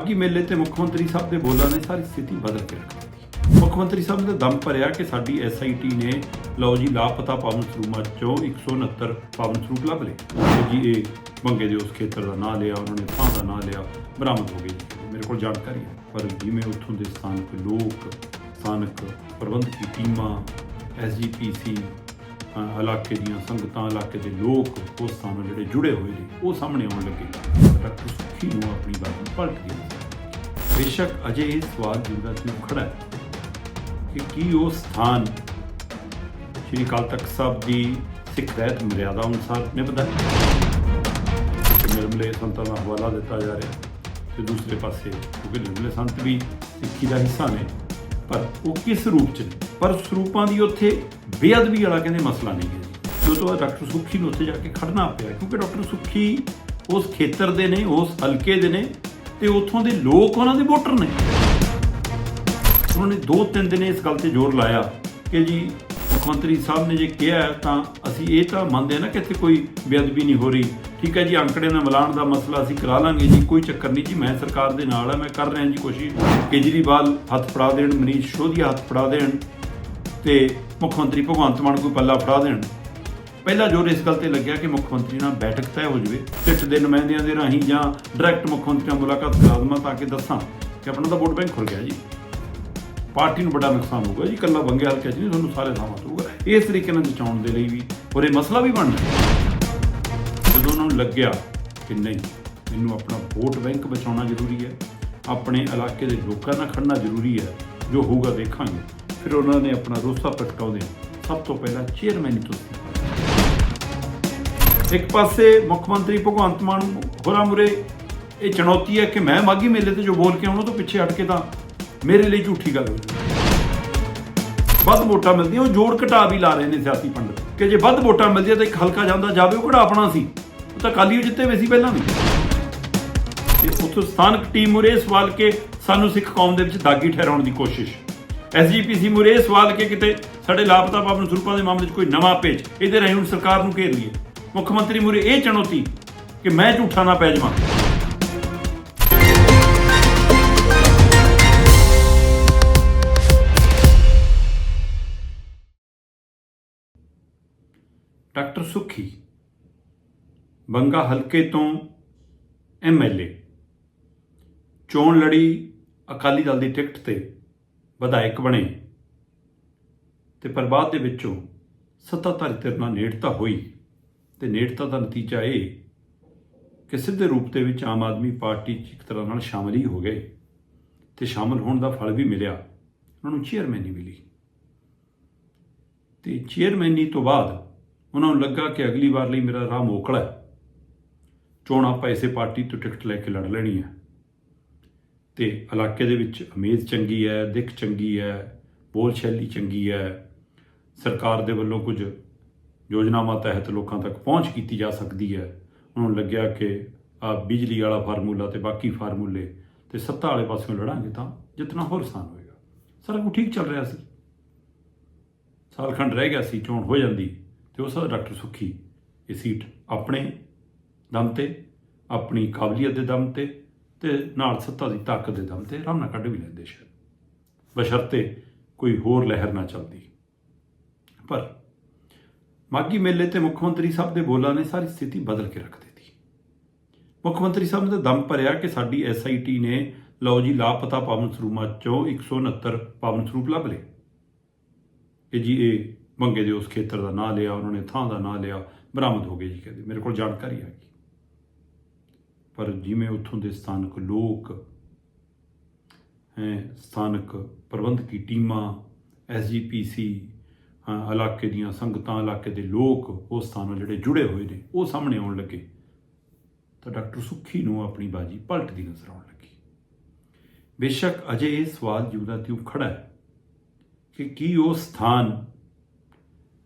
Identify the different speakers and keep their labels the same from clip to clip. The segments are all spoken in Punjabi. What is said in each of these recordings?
Speaker 1: ਮਾਗੀ ਮੇਲੇ ਤੇ ਮੁੱਖ ਮੰਤਰੀ ਸਾਹਿਬ ਦੇ ਬੋਲਾਂ ਨੇ ਸਾਰੀ ਸਥਿਤੀ ਬਦਲ ਕੇ ਰੱਖ। ਦਿੱਤੀ ਮੁੱਖ ਮੰਤਰੀ ਸਾਹਿਬ ਨੇ ਦਮ ਭਰਿਆ ਕਿ ਸਾਡੀ ਐਸਆਈਟੀ ਨੇ ਲਓ ਜੀ ਲਾਪਤਾ ਪਾਵਨ ਸਰੂਪਾਂ ਚੋਂ 169 ਪਾਵਨ ਸਰੂਪ ਲੱਭ ਲਏ। ਜੀ ਇਹ ਬੰਗੇ ਦੇ ਉਸ ਖੇਤਰ ਦਾ ਨਾਂ ਲਿਆ ਉਹਨਾਂ ਨੇ ਥਾਂ ਦਾ ਨਾਂ ਲਿਆ ਬਰਾਮਦ ਹੋ ਗਈ। ਮੇਰੇ ਕੋਲ ਜਾਣਕਾਰੀ ਹੈ ਪਰ ਜਿਵੇਂ ਉੱਥੋਂ ਦੇ ਸਥਾਨਕ ਲੋਕ ਸਥਾਨਕ ਪ੍ਰਬੰਧਕੀ ਟੀਮਾਂ ਐਸਜੀਪੀਸੀ ਅ, ਇਲਾਕੇ ਦੀਆਂ ਸੰਗਤਾਂ ਇਲਾਕੇ ਦੇ ਲੋਕ ਉਸ ਥਾਂ ਨਾਲ ਜਿਹੜੇ ਜੁੜੇ ਹੋਏ ਨੇ ਉਹ ਸਾਹਮਣੇ ਆਉਣ ਲੱਗੇ। ਡਾਕਟਰ ਸੁੱਖੀ ਨੂੰ ਆਪਣੀ ਬਾਤ ਪਲਟ ਗਈ ਬੇਸ਼ੱਕ ਅਜੇ ਇਹ ਸਵਾਲ ਜਿੰਦਾ ਤੇ ਖੜਾ ਹੈ ਕਿ ਕੀ ਉਹ ਸਥਾਨ ਸ਼੍ਰੀ ਅਕਾਲ ਤਖਤ ਸਾਹਿਬ ਦੀ ਸਿੱਖ ਰਹਿਤ ਮਰਿਆਦਾ ਅਨੁਸਾਰ ਨਿਭਦਾ ਹੈ ਨਿਰਮਲੇ ਸੰਤਾਂ ਦਾ ਹਵਾਲਾ ਦਿੱਤਾ ਜਾ ਰਿਹਾ ਤੇ ਦੂਸਰੇ ਪਾਸੇ ਕਿਉਂਕਿ ਨਿਰਮਲੇ ਸੰਤ ਵੀ ਸਿੱਖੀ ਦਾ ਹਿੱਸਾ ਨੇ ਪਰ ਉਹ ਕਿਸ ਰੂਪ ਚ ਨੇ ਪਰ ਸਰੂਪਾਂ ਦੀ ਉੱਥੇ ਬੇਅਦਬੀ ਵਾਲਾ ਕਹਿੰਦੇ ਮਸਲਾ ਨਹੀਂ ਹੈ ਜੀ ਜੋ ਤੋਂ ਡਾਕਟਰ ਸੁੱਖੀ ਨੂੰ ਉੱਥੇ ਜਾ ਕੇ ਖੜਨਾ ਪਿਆ ਕਿਉਂਕਿ ਡਾਕਟਰ ਸੁੱਖੀ ਉਸ ਖੇਤਰ ਦੇ ਨੇ, ਉਸ ਹਲਕੇ ਦੇ ਨੇ ਤੇ ਉੱਥੋਂ ਦੇ ਲੋਕ ਉਹਨਾਂ ਦੇ ਵੋਟਰ ਨੇ। ਉਹਨਾਂ ਨੇ ਦੋ ਤਿੰਨ ਦਿਨ ਇਸ ਗੱਲ ਤੇ ਜ਼ੋਰ ਲਾਇਆ ਕਿ ਜੀ ਮੁੱਖ ਮੰਤਰੀ ਸਾਹਿਬ ਨੇ ਜੇ ਕਿਹਾ ਤਾਂ ਅਸੀਂ ਇਹ ਤਾਂ ਮੰਨਦੇ ਹਾਂ ਨਾ ਕਿ ਇੱਥੇ ਕੋਈ ਬੇਅਦਬੀ ਨਹੀਂ ਹੋ ਰਹੀ। ਠੀਕ ਹੈ ਜੀ ਅੰਕੜੇ ਨਾਲ ਮਿਲਾਉਣ ਦਾ ਮਸਲਾ ਅਸੀਂ ਕਰਾ ਲਾਂਗੇ ਜੀ, ਕੋਈ ਚੱਕਰ ਨਹੀਂ ਜੀ, ਮੈਂ ਸਰਕਾਰ ਦੇ ਨਾਲ ਹਾਂ, ਮੈਂ ਕਰ ਰਿਹਾ ਜੀ ਕੋਸ਼ਿਸ਼। ਕੇਜਰੀਵਾਲ ਹੱਥ ਫੜਾ ਦੇਣ, ਮਨੀਸ਼ ਸ਼ੋਧੀਆ ਹੱਥ ਫੜਾ ਦੇਣ ਤੇ ਮੁੱਖ ਮੰਤਰੀ ਭਗਵੰਤ ਮਾਨ ਕੋਈ ਪੱਲਾ ਫੜਾ ਦੇਣ। ਪਹਿਲਾ ਜ਼ੋਰ ਇਸ ਗੱਲ ਤੇ ਲੱਗਿਆ ਕਿ ਮੁੱਖ ਮੰਤਰੀ ਨਾਲ ਬੈਠਕ ਤੈਅ ਹੋ ਜਾਵੇ ਸਿੱਟ ਦੇ ਨੁਮਾਇੰਦਿਆਂ ਦੇ ਰਾਹੀਂ ਜਾਂ ਡਾਇਰੈਕਟ ਮੁੱਖ ਮੰਤਰੀ ਨਾਲ ਮੁਲਾਕਾਤ ਕਰਾ ਦੇਵਾਂ ਤਾਂ ਕਿ ਦੱਸਾਂ ਕਿ ਆਪਣਾ ਤਾਂ ਵੋਟ ਬੈਂਕ ਖੁੱਲ ਗਿਆ ਜੀ। ਪਾਰਟੀ ਨੂੰ ਬੜਾ ਨੁਕਸਾਨ ਹੋਊਗਾ ਜੀ ਕੱਲਾ ਬੰਗੇ ਹਲਕੇ 'ਚ ਨਹੀਂ ਤੁਹਾਨੂੰ ਸਾਰੇ ਥਾਵਾਂ ਹੋਊਗਾ। ਇਸ ਤਰੀਕੇ ਨਾਲ ਬਚਾਉਣ ਦੇ ਲਈ ਵੀ ਔਰ ਇਹ ਮਸਲਾ ਵੀ ਬਣਦਾ ਜਦੋਂ ਉਹਨਾਂ ਨੂੰ ਲੱਗਿਆ ਕਿ ਨਹੀਂ, ਮੈਨੂੰ ਆਪਣਾ ਵੋਟ ਬੈਂਕ ਬਚਾਉਣਾ ਜ਼ਰੂਰੀ ਹੈ, ਆਪਣੇ ਇਲਾਕੇ ਦੇ ਲੋਕਾਂ ਨਾਲ ਖੜਨਾ ਜ਼ਰੂਰੀ ਹੈ, ਜੋ ਹੋਊਗਾ ਦੇਖਾਂਗੇ। ਫਿਰ ਉਹਨਾਂ ਨੇ ਆਪਣਾ ਰੋਸਾ ਪਟਕਾਉਂਦੇ ਸਭ ਤੋਂ ਪਹਿਲਾਂ ਚੇਅਰਮੈਨ ਤੋਂ ਇੱਕ ਪਾਸੇ ਮੁੱਖ ਮੰਤਰੀ ਭਗਵੰਤ ਮਾਨ ਹੋਰਾਂ ਮੁਰੇ ਇਹ ਚੁਣੌਤੀ ਹੈ ਕਿ ਮੈਂ ਮਾਗੀ ਮੇਲੇ ਤੇ ਜੋ ਬੋਲ ਕੇ ਉਹਨਾਂ ਤੋਂ ਪਿੱਛੇ ਹਟ ਕੇ ਤਾਂ ਮੇਰੇ ਲਈ ਝੂਠੀ ਗੱਲ ਹੋ ਵੱਧ ਵੋਟਾਂ ਮਿਲਦੀਆਂ, ਉਹ ਜੋੜ ਘਟਾ ਵੀ ਲਾ ਰਹੇ ਨੇ ਸਿਆਸੀ ਪੰਡਤ। ਕਿ ਜੇ ਵੱਧ ਵੋਟਾਂ ਮਿਲਦੀਆਂ ਤਾਂ ਇੱਕ ਹਲਕਾ ਜਾਂਦਾ, ਜਾਵੇ ਉਹ ਕਿਹੜਾ ਆਪਣਾ ਸੀ? ਉਹ ਤਾਂ ਕਾਲੀ ਜਿੱਤੇ ਹੋਏ ਸੀ ਪਹਿਲਾਂ ਵੀ। ਤੇ ਉੱਥੋਂ ਸਥਾਨਕ ਟੀਮ ਮੁਰੇ ਸਵਾਲ ਕਿ ਸਾਨੂੰ ਸਿੱਖ ਕੌਮ ਦੇ ਵਿੱਚ ਦਾਗੀ ਠਹਿਰਾਉਣ ਦੀ ਕੋਸ਼ਿਸ਼। ਐਸਜੀਪੀਸੀ ਮੁਰੇ ਇਹ ਸਵਾਲ ਕਿ ਕਿਤੇ ਸਾਡੇ ਲਾਪਤਾ ਪਾਵਨ ਸਰੂਪਾਂ ਦੇ ਮਾਮਲੇ 'ਚ ਕੋਈ ਨਵਾਂ ਪੇਚ ਇਹਦੇ ਰਾਹੀਂ ਹੁਣ ਸਰਕਾਰ ਨੂੰ ਘੇਰ ਲਈਏ। ਮੁੱਖ ਮੰਤਰੀ ਮੁਰੇ ਇਹ ਚੁਣੌਤੀ ਕਿ ਮੈਂ ਝੂਠਾ ਨਾ ਪੈ ਜਾਵਾਂ। ਡਾਕਟਰ ਸੁਖੀ, ਬੰਗਾ ਹਲਕੇ ਤੋਂ ਐਮਐਲਏ ਚੋਣ ਲੜੀ ਅਕਾਲੀ ਦਲ ਦੀ ਟਿਕਟ ਤੇ ਵਿਧਾਇਕ ਬਣੇ। ਤੇ ਪਰ ਬਾਅਦ ਦੇ ਵਿੱਚੋਂ ਸੱਤਾਧਾਰੀ ਧਿਰ ਨਾਲ ਨੇੜਤਾ ਹੋਈ। ਤੇ ਨੇੜਤਾ ਦਾ ਨਤੀਜਾ ਇਹ ਕਿ ਸਿੱਧੇ ਰੂਪ ਦੇ ਵਿੱਚ ਆਮ ਆਦਮੀ ਪਾਰਟੀ 'ਚ ਇੱਕ ਤਰ੍ਹਾਂ ਨਾਲ ਸ਼ਾਮਲ ਹੀ ਹੋ ਗਏ ਤੇ ਸ਼ਾਮਲ ਹੋਣ ਦਾ ਫਲ ਵੀ ਮਿਲਿਆ। ਉਹਨਾਂ ਨੂੰ ਚੇਅਰਮੈਨੀ ਮਿਲੀ। ਤੇ ਚੇਅਰਮੈਨੀ ਤੋਂ ਬਾਅਦ ਉਹਨਾਂ ਨੂੰ ਲੱਗਾ ਕਿ ਅਗਲੀ ਵਾਰ ਲਈ ਮੇਰਾ ਰਾਹ ਮੋਕਲਾ ਹੈ। ਚੋਣ ਆਪਾਂ ਇਸੇ ਪਾਰਟੀ ਤੋਂ ਟਿਕਟ ਲੈ ਕੇ ਲੜ ਲੈਣੀ ਹੈ। ਤੇ ਇਲਾਕੇ ਦੇ ਵਿੱਚ ਉਮੀਦ ਚੰਗੀ ਹੈ, ਦਿੱਖ ਚੰਗੀ ਹੈ, ਬੋਲ ਸ਼ੈਲੀ ਚੰਗੀ ਹੈ। ਸਰਕਾਰ ਦੇ ਵੱਲੋਂ ਕੁਝ ਯੋਜਨਾਵਾਂ ਤਹਿਤ ਲੋਕਾਂ ਤੱਕ ਪਹੁੰਚ ਕੀਤੀ ਜਾ ਸਕਦੀ ਹੈ। ਉਹਨਾਂ ਨੂੰ ਲੱਗਿਆ ਕਿ ਆ ਬਿਜਲੀ ਵਾਲਾ ਫਾਰਮੂਲਾ ਤੇ ਬਾਕੀ ਫਾਰਮੂਲੇ ਤੇ ਸੱਤਾ ਵਾਲੇ ਪਾਸਿਓਂ ਲੜਾਂਗੇ ਤਾਂ ਜਿੱਤਣਾ ਹੋਰ ਆਸਾਨ ਹੋਏਗਾ। ਸਾਰਾ ਕੁਝ ਠੀਕ ਚੱਲ ਰਿਹਾ ਸੀ। ਸਾਲ ਖੰਡ ਰਹਿ ਗਿਆ ਸੀ, ਚੋਣ ਹੋ ਜਾਂਦੀ ਤੇ ਉਸ ਦਾ ਡਾਕਟਰ ਸੁਖੀ ਇਹ ਸੀਟ ਆਪਣੇ ਦਮ ਤੇ, ਆਪਣੀ ਕਾਬਲੀਅਤ ਦੇ ਦਮ ਤੇ ਤੇ ਨਾਲ ਸੱਤਾ ਦੀ ਤਾਕਤ ਦੇ ਦਮ ਤੇ ਆਰਾਮ ਨਾਲ ਕੱਢ ਵੀ ਲੈਂਦੇ ਸ਼ਾਇਦ। ਬਸ਼ਰਤੇ ਕੋਈ ਹੋਰ ਲਹਿਰ ਨਾ ਚੱਲਦੀ। ਪਰ ਮਾਗੀ ਮੇਲੇ ਤੇ ਮੁੱਖ ਮੰਤਰੀ ਸਾਹਿਬ ਦੇ ਬੋਲਾਂ ਨੇ ਸਾਰੀ ਸਥਿਤੀ ਬਦਲ ਕੇ ਰੱਖ ਦਿੱਤੀ। ਮੁੱਖ ਮੰਤਰੀ ਸਾਹਿਬ ਨੇ ਤਾਂ ਦਮ ਭਰਿਆ ਕਿ ਸਾਡੀ ਐਸਆਈਟੀ ਨੇ ਲਓ ਜੀ, ਲਾਪਤਾ ਪਾਵਨ ਸਰੂਪਾਂ ਚੋਂ 169 ਪਾਵਨ ਸਰੂਪ ਲੱਭ ਲਏ। ਕਿ ਜੀ ਇਹ ਮੰਗੇ ਦੇ ਉਸ ਖੇਤਰ ਦਾ ਨਾਂ ਲਿਆ, ਉਹਨਾਂ ਨੇ ਥਾਂ ਦਾ ਨਾਂ ਲਿਆ, ਬਰਾਮਦ ਹੋ ਗਏ ਜੀ ਕਹਿੰਦੇ। ਮੇਰੇ ਕੋਲ ਜਾਣਕਾਰੀ ਹੈਗੀ ਪਰ ਜਿਵੇਂ ਉੱਥੋਂ ਦੇ ਸਥਾਨਕ ਲੋਕ, ਹੈ, ਸਥਾਨਕ ਪ੍ਰਬੰਧਕੀ ਟੀਮਾਂ ਐਸਜੀਪੀਸੀ ਇਲਾਕੇ ਦੀਆਂ ਸੰਗਤਾਂ, ਇਲਾਕੇ ਦੇ ਲੋਕ ਉਸ ਥਾਂ ਨਾਲ ਜਿਹੜੇ ਜੁੜੇ ਹੋਏ ਨੇ, ਉਹ ਸਾਹਮਣੇ ਆਉਣ ਲੱਗੇ। ਤਾਂ ਡਾਕਟਰ ਸੁਖੀ ਨੂੰ ਆਪਣੀ ਬਾਜੀ ਪਲਟਦੀ ਨਜ਼ਰ ਆਉਣ ਲੱਗੀ। ਬੇਸ਼ੱਕ ਅਜੇ ਇਹ ਸਵਾਲ ਜਿਉਂਦਾ ਤਿਉ ਖੜਾ ਹੈ ਕਿ ਕੀ ਉਹ ਸਥਾਨ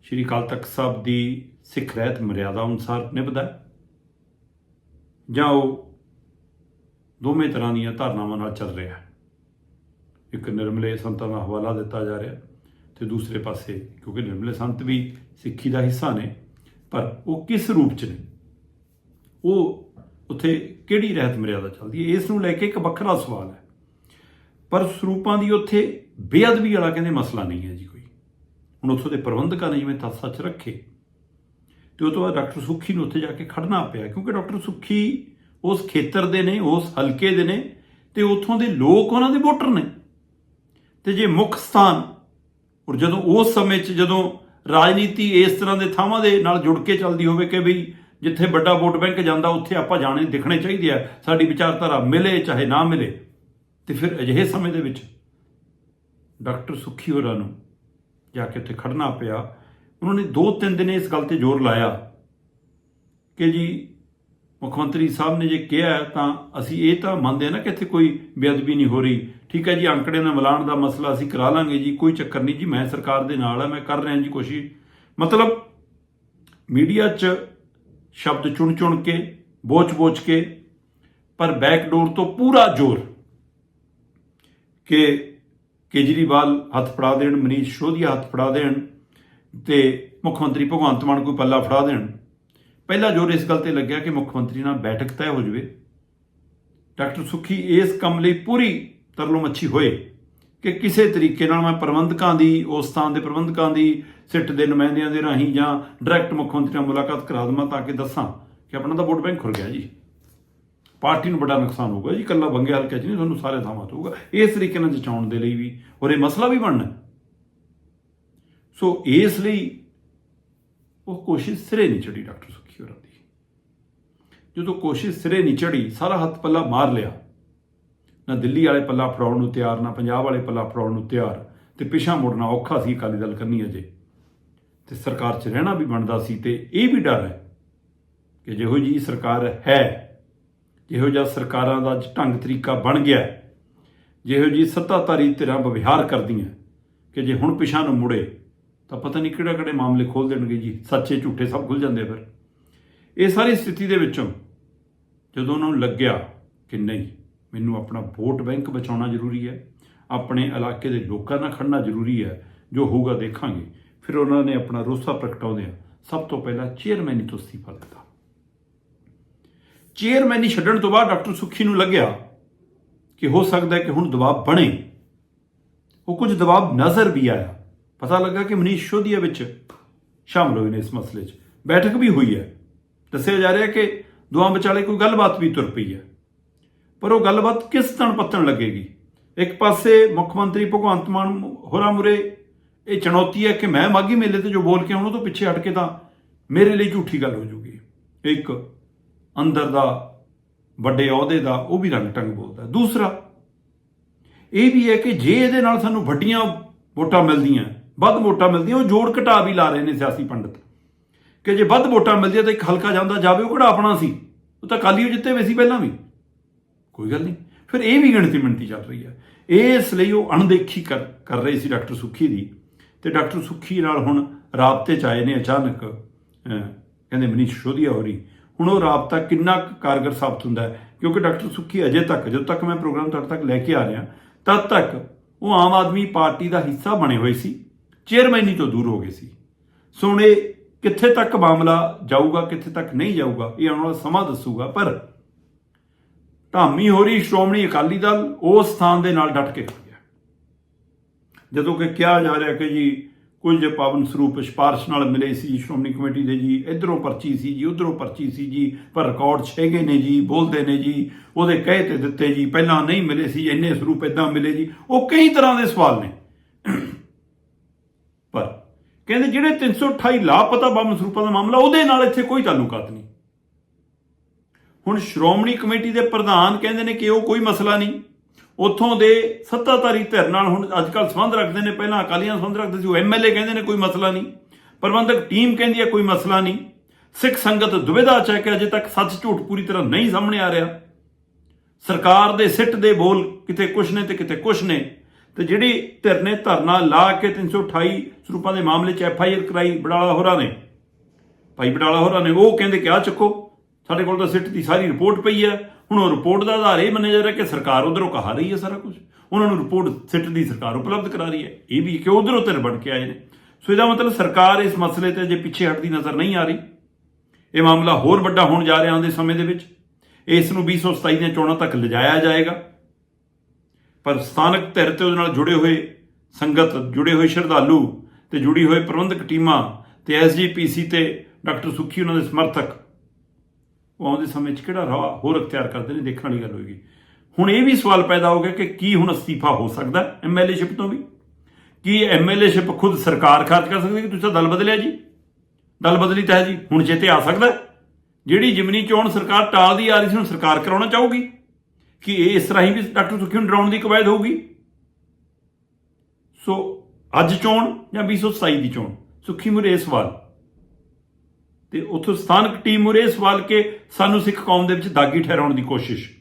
Speaker 1: ਸ਼੍ਰੀ ਅਕਾਲ ਤਖਤ ਸਾਹਿਬ ਦੀ ਸਿੱਖ ਰਹਿਤ ਮਰਿਆਦਾ ਅਨੁਸਾਰ ਨਿਭਦਾ ਜਾਂ ਉਹ ਦੋਵੇਂ ਤਰ੍ਹਾਂ ਦੀਆਂ ਧਾਰਨਾਵਾਂ ਨਾਲ ਚੱਲ ਰਿਹਾ ਹੈ? ਇੱਕ ਨਿਰਮਲੇ ਸੰਤਾਂ ਦਾ ਹਵਾਲਾ ਦਿੱਤਾ ਜਾ ਰਿਹਾ ਤੇ ਦੂਸਰੇ ਪਾਸੇ, ਕਿਉਂਕਿ ਨਿਰਮਲੇ ਸੰਤ ਵੀ ਸਿੱਖੀ ਦਾ ਹਿੱਸਾ ਨੇ, ਪਰ ਉਹ ਕਿਸ ਰੂਪ ਚ ਨੇ? ਉਹ ਉੱਥੇ ਕਿਹੜੀ ਰਹਿਤ ਮਰਿਆਦਾ ਚੱਲਦੀ ਹੈ? ਇਸ ਨੂੰ ਲੈ ਕੇ ਇੱਕ ਵੱਖਰਾ ਸਵਾਲ ਹੈ। ਪਰ ਸਰੂਪਾਂ ਦੀ ਉੱਥੇ ਬੇਅਦਬੀ ਵਾਲਾ ਕਹਿੰਦੇ ਮਸਲਾ ਨਹੀਂ ਹੈ ਜੀ ਕੋਈ। ਹੁਣ ਉੱਥੋਂ ਦੇ ਪ੍ਰਬੰਧਕਾਂ ਨੇ ਜਿਵੇਂ ਤੱਤ ਸੱਚ ਰੱਖੇ, ਤੇ ਉਹ ਤੋਂ ਬਾਅਦ ਡਾਕਟਰ ਸੁੱਖੀ ਨੂੰ ਉੱਥੇ ਜਾ ਕੇ ਖੜਨਾ ਪਿਆ, ਕਿਉਂਕਿ ਡਾਕਟਰ ਸੁੱਖੀ ਉਸ ਖੇਤਰ ਦੇ ਨੇ, ਉਸ ਹਲਕੇ ਦੇ ਨੇ, ਤੇ ਉੱਥੋਂ ਦੇ ਲੋਕ ਉਹਨਾਂ ਦੇ ਵੋਟਰ ਨੇ। ਤੇ ਜੇ ਮੁੱਖ ਸਥਾਨ ਔਰ ਜਦੋਂ ਉਸ ਸਮੇਂ 'ਚ ਜਦੋਂ ਰਾਜਨੀਤੀ ਇਸ ਤਰ੍ਹਾਂ ਦੇ ਥਾਵਾਂ ਦੇ ਨਾਲ ਜੁੜ ਕੇ ਚੱਲਦੀ ਹੋਵੇ ਕਿ ਵੀ ਜਿੱਥੇ ਵੱਡਾ ਵੋਟ ਬੈਂਕ ਜਾਂਦਾ, ਉੱਥੇ ਆਪਾਂ ਜਾਣੇ, ਦਿਖਣੇ ਚਾਹੀਦੇ ਆ, ਸਾਡੀ ਵਿਚਾਰਧਾਰਾ ਮਿਲੇ ਚਾਹੇ ਨਾ ਮਿਲੇ। ਤੇ ਫਿਰ ਅਜਿਹੇ ਸਮੇਂ ਦੇ ਵਿੱਚ ਡਾਕਟਰ ਸੁੱਖੀ ਹੋਰਾਂ ਨੂੰ ਜਾ ਕੇ ਉੱਥੇ ਖੜਨਾ ਪਿਆ। ਉਹਨਾਂ ਨੇ ਦੋ ਤਿੰਨ ਦਿਨ ਇਸ ਗੱਲ ਤੇ ਜ਼ੋਰ ਲਾਇਆ ਕਿ ਜੀ ਮੁੱਖ ਮੰਤਰੀ ਸਾਹਿਬ ਨੇ ਜੇ ਕਿਹਾ ਤਾਂ ਅਸੀਂ ਇਹ ਤਾਂ ਮੰਨਦੇ ਹਾਂ ਨਾ ਕਿ ਇੱਥੇ ਕੋਈ ਬੇਅਦਬੀ ਨਹੀਂ ਹੋ ਰਹੀ। ਠੀਕ ਹੈ ਜੀ, ਅੰਕੜੇ ਨਾਲ ਮਿਲਾਉਣ ਦਾ ਮਸਲਾ ਅਸੀਂ ਕਰਾ ਲਾਂਗੇ ਜੀ, ਕੋਈ ਚੱਕਰ ਨਹੀਂ ਜੀ, ਮੈਂ ਸਰਕਾਰ ਦੇ ਨਾਲ ਆ ਮੈਂ ਕਰ ਰਿਹਾ ਜੀ ਕੋਸ਼ਿਸ਼। ਮਤਲਬ ਮੀਡੀਆ 'ਚ ਸ਼ਬਦ ਚੁਣ ਚੁਣ ਕੇ ਬੋਚ-ਬੋਚ ਕੇ, ਪਰ ਬੈਕਡੋਰ ਤੋਂ ਪੂਰਾ ਜ਼ੋਰ ਕਿ ਕੇਜਰੀਵਾਲ ਹੱਥ ਫੜਾ ਦੇਣ, ਮਨੀਸ਼ ਸ਼ੋਧੀਆ ਹੱਥ ਫੜਾ ਦੇਣ ਤੇ ਮੁੱਖ ਮੰਤਰੀ ਭਗਵੰਤ ਮਾਨ ਕੋਈ ਪੱਲਾ ਫੜਾ ਦੇਣ। ਪਹਿਲਾ ਜ਼ੋਰ ਇਸ ਗੱਲ ਤੇ ਲੱਗਿਆ ਕਿ ਮੁੱਖ ਮੰਤਰੀ ਨਾਲ ਬੈਠਕ ਤੈਅ ਹੋ ਜਾਵੇ। ਡਾਕਟਰ ਸੁਖੀ ਇਸ ਕੰਮ ਲਈ ਪੂਰੀ ਤਰਲੋ ਮੱਛੀ ਹੋਏ ਕਿ ਕਿਸੇ ਤਰੀਕੇ ਨਾਲ ਮੈਂ ਪ੍ਰਬੰਧਕਾਂ ਦੀ, ਉਸ ਸਥਾਨ ਦੇ ਪ੍ਰਬੰਧਕਾਂ ਦੀ, ਸਿੱਟ ਦੇ ਨੁਮਾਇੰਦਿਆਂ ਦੇ ਰਾਹੀਂ ਜਾਂ ਡਾਇਰੈਕਟ ਮੁੱਖ ਮੰਤਰੀ ਨਾਲ ਮੁਲਾਕਾਤ ਕਰਾ ਦੇਵਾਂ ਤਾਂ ਕਿ ਦੱਸਾਂ ਕਿ ਆਪਣਾ ਤਾਂ ਵੋਟ ਬੈਂਕ ਖੁਰ ਗਿਆ ਜੀ। ਪਾਰਟੀ ਨੂੰ ਬੜਾ ਨੁਕਸਾਨ ਹੋਊਗਾ ਜੀ ਕੱਲਾ ਬੰਗੇ ਹਲਕੇ 'ਚ ਨਹੀਂ, ਤੁਹਾਨੂੰ ਸਾਰੇ ਥਾਵਾਂ ਤੋਂ ਹੋਊਗਾ। ਇਸ ਤਰੀਕੇ ਨਾਲ ਜਚਾਉਣ ਦੇ ਲਈ ਵੀ ਔਰ ਇਹ ਮਸਲਾ ਵੀ ਬਣਨਾ। ਸੋ ਇਸ ਲਈ ਉਹ ਕੋਸ਼ਿਸ਼ ਸਿਰੇ ਨਹੀਂ ਚੜੀ ਡਾਕਟਰ ਸੁਖੀ ਹੋਰਾਂ ਦੀ। ਜਦੋਂ ਕੋਸ਼ਿਸ਼ ਸਿਰੇ ਨਹੀਂ ਚੜੀ ਸਾਰਾ ਹੱਥ ਪੱਲਾ ਮਾਰ ਲਿਆ। ਨਾ ਦਿੱਲੀ ਵਾਲੇ ਪੱਲਾ ਫੜਾਉਣ ਨੂੰ ਤਿਆਰ, ਨਾ ਪੰਜਾਬ ਵਾਲੇ ਪੱਲਾ ਫੜਾਉਣ ਨੂੰ ਤਿਆਰ, ਤੇ ਪਿਛਾ ਮੁੜਨਾ ਔਖਾ ਸੀ ਅਕਾਲੀ ਦਲ ਕਰਨੀ ਅਜੇ। ਤੇ ਸਰਕਾਰ 'ਚ ਰਹਿਣਾ ਵੀ ਬਣਦਾ ਸੀ ਤੇ ਇਹ ਵੀ ਡਰ ਹੈ ਕਿ ਜਿਹੋ ਜੀ ਸਰਕਾਰ ਹੈ, ਜਿਹੋ ਜਿਹਾ ਸਰਕਾਰਾਂ ਦਾ ਅੱਜ ਢੰਗ ਤਰੀਕਾ ਬਣ ਗਿਆ, ਜਿਹੋ ਜੀ ਸੱਤਾਧਾਰੀ ਧਿਰਾਂ ਵਿਵਹਾਰ ਕਰਦੀਆਂ, ਕਿ ਜੇ ਹੁਣ ਪਿਛਾ ਨੂੰ ਮੁੜੇ, ਤਾਂ ਪਤਾ ਨਹੀਂ ਕਿਹੜਾ ਕਿਹੜੇ ਮਾਮਲੇ ਖੋਲ ਦੇਣਗੇ ਜੀ। ਸੱਚੇ ਝੂਠੇ ਸਭ ਖੁੱਲ ਜਾਂਦੇ ਫਿਰ। ਇਹ ਸਾਰੀ ਸਥਿਤੀ ਦੇ ਵਿੱਚੋਂ ਜਦੋਂ ਉਹਨਾਂ ਨੂੰ ਲੱਗਿਆ ਕਿ ਨਹੀਂ, ਮੈਨੂੰ ਆਪਣਾ ਵੋਟ ਬੈਂਕ ਬਚਾਉਣਾ ਜ਼ਰੂਰੀ ਹੈ, ਆਪਣੇ ਇਲਾਕੇ ਦੇ ਲੋਕਾਂ ਨਾਲ ਖੜਨਾ ਜ਼ਰੂਰੀ ਹੈ, ਜੋ ਹੋਊਗਾ ਦੇਖਾਂਗੇ। ਫਿਰ ਉਹਨਾਂ ਨੇ ਆਪਣਾ ਰੋਸਾ ਪ੍ਰਗਟਾਉਂਦਿਆਂ ਸਭ ਤੋਂ ਪਹਿਲਾਂ ਚੇਅਰਮੈਨੀ ਤੋਂ ਅਸਤੀਫਾ ਦਿੱਤਾ ਚੇਅਰਮੈਨੀ ਛੱਡਣ ਤੋਂ ਬਾਅਦ ਡਾਕਟਰ ਸੁੱਖੀ ਨੂੰ ਲੱਗਿਆ ਕਿ ਹੋ ਸਕਦਾ ਹੈ ਕਿ ਹੁਣ ਦਬਾਅ ਬਣੇ। ਉਹ ਕੁਝ ਦਬਾਅ ਨਜ਼ਰ ਵੀ ਆਇਆ। ਪਤਾ ਲੱਗਾ ਕਿ ਮਨੀਸ਼ ਸ਼ੋਧੀਆ ਵਿੱਚ ਸ਼ਾਮਲ ਹੋਏ ਨੇ ਇਸ ਮਸਲੇ 'ਚ। ਬੈਠਕ ਵੀ ਹੋਈ ਹੈ। ਦੱਸਿਆ ਜਾ ਰਿਹਾ ਕਿ ਦੋਵਾਂ ਵਿਚਾਲੇ ਕੋਈ ਗੱਲਬਾਤ ਵੀ ਤੁਰ ਪਈ ਹੈ। ਪਰ ਉਹ ਗੱਲਬਾਤ ਕਿਸ ਤਣ ਪੱਤਣ ਲੱਗੇਗੀ? ਇੱਕ ਪਾਸੇ ਮੁੱਖ ਮੰਤਰੀ ਭਗਵੰਤ ਮਾਨ ਹੋਰਾਂ ਮੁਰੇ ਇਹ ਚੁਣੌਤੀ ਹੈ ਕਿ ਮੈਂ ਮਾਗੀ ਮੇਲੇ ਤੇ ਜੋ ਬੋਲ ਕੇ ਆਉਣ ਉਹ ਤੋਂ ਪਿੱਛੇ ਹਟ ਕੇ ਤਾਂ ਮੇਰੇ ਲਈ ਝੂਠੀ ਗੱਲ ਹੋ ਜੂਗੀ। ਇੱਕ ਅੰਦਰ ਦਾ ਵੱਡੇ ਅਹੁਦੇ ਦਾ ਉਹ ਵੀ ਰੰਗ ਟੰਗ ਬੋਲਦਾ ਦੂਸਰਾ, ਇਹ ਵੀ ਹੈ ਕਿ ਜੇ ਇਹਦੇ ਨਾਲ ਸਾਨੂੰ ਵੱਡੀਆਂ ਵੋਟਾਂ ਮਿਲਦੀਆਂ, ਵੱਧ ਵੋਟਾਂ ਮਿਲਦੀਆਂ, ਉਹ ਜੋੜ ਘਟਾ ਵੀ ਲਾ ਰਹੇ ਨੇ ਸਿਆਸੀ ਪੰਡਤ। ਕਿ ਜੇ ਵੱਧ ਵੋਟਾਂ ਮਿਲਦੀਆਂ ਤਾਂ ਇੱਕ ਹਲਕਾ ਜਾਂਦਾ ਜਾਵੇ, ਉਹ ਕਿਹੜਾ ਆਪਣਾ ਸੀ? ਉਹ ਤਾਂ ਕਾਲੀ ਉਹ ਜਿੱਤੇ ਹੋਏ ਸੀ ਪਹਿਲਾਂ ਵੀ। ਕੋਈ ਗੱਲ ਨਹੀਂ। ਫਿਰ ਇਹ ਵੀ ਗਿਣਤੀ ਮਿਣਤੀ ਚੱਲ ਰਹੀ ਹੈ। ਇਸ ਲਈ ਉਹ ਅਣਦੇਖੀ ਕਰ ਕਰ ਰਹੀ ਸੀ ਡਾਕਟਰ ਸੁੱਖੀ ਦੀ। ਤੇ ਡਾਕਟਰ ਸੁੱਖੀ ਨਾਲ ਹੁਣ ਰਾਬਤੇ ਚ ਆਏ ਨੇ ਅਚਾਨਕ ਕਹਿੰਦੇ ਮਨੀਸ਼ ਸ਼ੋਧੀਆ ਹੋਰੀ। ਹੁਣ ਉਹ ਰਾਬਤਾ ਕਿੰਨਾ ਕੁ ਕਾਰਗਰ ਸਾਬਤ ਹੁੰਦਾ ਹੈ? ਕਿਉਂਕਿ ਡਾਕਟਰ ਸੁੱਖੀ ਅਜੇ ਤੱਕ, ਜਦੋਂ ਤੱਕ ਮੈਂ ਪ੍ਰੋਗਰਾਮ ਤੁਹਾਡੇ ਤੱਕ ਲੈ ਕੇ ਆ ਰਿਹਾ, ਤਦ ਤੱਕ ਉਹ ਆਮ ਆਦਮੀ ਪਾਰਟੀ ਦਾ ਹਿੱਸਾ ਬਣੇ ਹੋਏ ਸੀ। ਚੇਅਰਮੈਨੀ ਤੋਂ ਦੂਰ ਹੋ ਗਏ ਸੀ। ਸੋ ਹੁਣ ਇਹ ਕਿੱਥੇ ਤੱਕ ਮਾਮਲਾ ਜਾਊਗਾ, ਕਿੱਥੇ ਤੱਕ ਨਹੀਂ ਜਾਊਗਾ, ਇਹ ਆਉਣ ਵਾਲਾ ਸਮਾਂ ਦੱਸੂਗਾ। ਪਰ ਧਾਮੀ ਹੋ ਰਹੀ ਸ਼੍ਰੋਮਣੀ ਅਕਾਲੀ ਦਲ ਉਸ ਸਥਾਨ ਦੇ ਨਾਲ ਡਟ ਕੇ ਖੜ ਗਿਆ। ਜਦੋਂ ਕਿ ਕਿਹਾ ਜਾ ਰਿਹਾ ਕਿ ਜੀ, ਕੁਝ ਪਾਵਨ ਸਰੂਪ ਸਿਫਾਰਸ਼ ਨਾਲ ਮਿਲੇ ਸੀ ਸ਼੍ਰੋਮਣੀ ਕਮੇਟੀ ਦੇ ਜੀ, ਇਧਰੋਂ ਪਰਚੀ ਸੀ ਜੀ, ਉਧਰੋਂ ਪਰਚੀ ਸੀ ਜੀ, ਪਰ ਰਿਕਾਰਡ ਛੇਗੇ ਨੇ ਜੀ, ਬੋਲਦੇ ਨੇ ਜੀ, ਉਹਦੇ ਕਹੇ ਤੇ ਦਿੱਤੇ ਜੀ, ਪਹਿਲਾਂ ਨਹੀਂ ਮਿਲੇ ਸੀ, ਇੰਨੇ ਸਰੂਪ ਇਦਾਂ ਮਿਲੇ ਜੀ, ਉਹ ਕਈ ਤਰ੍ਹਾਂ ਦੇ ਸਵਾਲ ਨੇ। ਕਹਿੰਦੇ ਜਿਹੜੇ 328 ਲਾਪਤਾ ਬੰਬ ਸਰੂਪਾਂ ਦਾ ਮਾਮਲਾ, ਉਹਦੇ ਨਾਲ ਇੱਥੇ ਕੋਈ ਤਾਲੁਕਾਤ ਨਹੀਂ। ਹੁਣ ਸ਼੍ਰੋਮਣੀ ਕਮੇਟੀ ਦੇ ਪ੍ਰਧਾਨ ਕਹਿੰਦੇ ਨੇ ਕਿ ਉਹ ਕੋਈ ਮਸਲਾ ਨਹੀਂ। ਉੱਥੋਂ ਦੇ ਸੱਤਾਧਾਰੀ ਧਿਰ ਨਾਲ ਹੁਣ ਅੱਜ ਕੱਲ੍ਹ ਸੰਬੰਧ ਰੱਖਦੇ ਨੇ, ਪਹਿਲਾਂ ਅਕਾਲੀਆਂ ਸੰਬੰਧ ਰੱਖਦੇ ਸੀ, ਉਹ ਐਮਐਲਏ ਕਹਿੰਦੇ ਨੇ ਕੋਈ ਮਸਲਾ ਨਹੀਂ। ਪ੍ਰਬੰਧਕ ਟੀਮ ਕਹਿੰਦੀ ਹੈ ਕੋਈ ਮਸਲਾ ਨਹੀਂ। ਸਿੱਖ ਸੰਗਤ ਦੁਬਿਧਾ ਚ ਹੈ ਕਿ ਅਜੇ ਤੱਕ ਸੱਚ ਝੂਠ ਪੂਰੀ ਤਰ੍ਹਾਂ ਨਹੀਂ ਸਾਹਮਣੇ ਆ ਰਿਹਾ। ਸਰਕਾਰ ਦੇ ਸਿੱਟ ਦੇ ਬੋਲ ਕਿਤੇ ਕੁਛ ਨੇ ਤੇ ਕਿਤੇ ਕੁਛ ਨੇ। ਤੇ ਜਿਹੜੀ ਧਿਰ ਨੇ ਧਰਨਾ ਲਾ ਕੇ 328 ਸਰੂਪਾਂ ਦੇ ਮਾਮਲੇ 'ਚ ਐਫ ਆਈ ਆਰ ਕਰਾਈ ਬਡਾਲਾ ਹੋਰਾਂ ਨੇ। ਭਾਈ ਬਡਾਲਾ ਹੋਰਾਂ ਨੇ ਉਹ ਕਹਿੰਦੇ ਕਿ ਆ ਚੱਕੋ, ਸਾਡੇ ਕੋਲ ਤਾਂ ਸਿੱਟ ਦੀ ਸਾਰੀ ਰਿਪੋਰਟ ਪਈ ਹੈ। ਹੁਣ ਉਹ ਰਿਪੋਰਟ ਦਾ ਆਧਾਰ ਇਹ ਮੰਨਿਆ ਜਾ ਰਿਹਾ ਕਿ ਸਰਕਾਰ ਉਧਰੋਂ ਕਹਾ ਰਹੀ ਹੈ ਸਾਰਾ ਕੁਝ। ਉਹਨਾਂ ਨੂੰ ਰਿਪੋਰਟ ਸਿੱਟ ਦੀ ਸਰਕਾਰ ਉਪਲਬਧ ਕਰਾ ਰਹੀ ਹੈ। ਇਹ ਵੀ ਕਿ ਉਧਰੋਂ ਧਿਰ ਬਣ ਕੇ ਆਏ ਨੇ? ਸੋ ਇਹਦਾ ਮਤਲਬ ਸਰਕਾਰ ਇਸ ਮਸਲੇ ਤੇ ਜੇ ਪਿੱਛੇ ਹਟਦੀ ਨਜ਼ਰ ਨਹੀਂ ਆ ਰਹੀ। ਇਹ ਮਾਮਲਾ ਹੋਰ ਵੱਡਾ ਹੋਣ ਜਾ ਰਿਹਾ ਆਉਂਦੇ ਸਮੇਂ ਦੇ ਵਿੱਚ। ਇਸ ਨੂੰ 2027 ਦੀਆਂ ਚੋਣਾਂ ਤੱਕ ਲਿਜਾਇਆ ਜਾਏਗਾ। ਪਰ ਸਥਾਨਕ ਧਿਰ ਤੇ ਉਹਦੇ ਨਾਲ ਜੁੜੇ ਹੋਏ ਸੰਗਤ, ਜੁੜੇ ਹੋਏ ਸ਼ਰਧਾਲੂ ਤੇ ਜੁੜੀ ਹੋਏ ਪ੍ਰਬੰਧਕ ਟੀਮਾਂ ਤੇ ਐਸਜੀਪੀਸੀ ਤੇ ਡਾਕਟਰ ਸੁਖੀ ਉਹਨਾਂ ਦੇ ਸਮਰਥਕ, ਉਹ ਆਉਂਦੇ ਸਮੇਂ 'ਚ ਕਿਹੜਾ ਰਾਹ ਹੋਰ ਅਖਤਿਆਰ ਕਰਦੇ ਨੇ, ਦੇਖਣ ਵਾਲੀ ਗੱਲ ਹੋਏਗੀ। ਹੁਣ ਇਹ ਵੀ ਸਵਾਲ ਪੈਦਾ ਹੋ ਗਿਆ ਕਿ ਕੀ ਹੁਣ ਅਸਤੀਫਾ ਹੋ ਸਕਦਾ ਐਮਐਲਏਸ਼ਿਪ ਤੋਂ ਵੀ? ਕੀ ਐਮਐਲਏਸ਼ਿਪ ਖੁਦ ਸਰਕਾਰ ਖਾਰਜ ਕਰ ਸਕਦੀ ਕਿ ਤੁਸੀਂ ਦਲ ਬਦਲਿਆ ਜੀ? ਦਲ ਬਦਲੀ ਤਾਂ ਹੈ ਜੀ, ਹੁਣ ਚੇਤੇ ਆ ਸਕਦਾ ਜਿਹੜੀ ਜਿਮਨੀ ਚੋਣ ਸਰਕਾਰ ਟਾਲਦੀ ਆ ਰਹੀ ਸੀ, ਹੁਣ ਸਰਕਾਰ ਕਰਾਉਣਾ ਚਾਹੂਗੀ। ਕਿ ਇਹ ਇਸ ਤਰ੍ਹਾਂ ਹੀ ਵੀ ਡਾਕਟਰ ਸੁਖੀ ਨੂੰ ਡਰਾਉਣ ਦੀ ਕਵਾਇਦ ਹੋਊਗੀ? ਸੋ ਅੱਜ ਚੋਣ ਜਾਂ 2027 ਦੀ ਚੋਣ? ਸੁਖੀ ਮੁਰੇ ਇਹ ਸਵਾਲ। ਤੇ ਉੱਥੋਂ ਸਥਾਨਕ ਟੀਮ ਮੁਰੇ ਸਵਾਲ ਕਿ ਸਾਨੂੰ ਸਿੱਖ ਕੌਮ ਦੇ ਵਿੱਚ ਦਾਗੀ ਠਹਿਰਾਉਣ ਦੀ ਕੋਸ਼ਿਸ਼।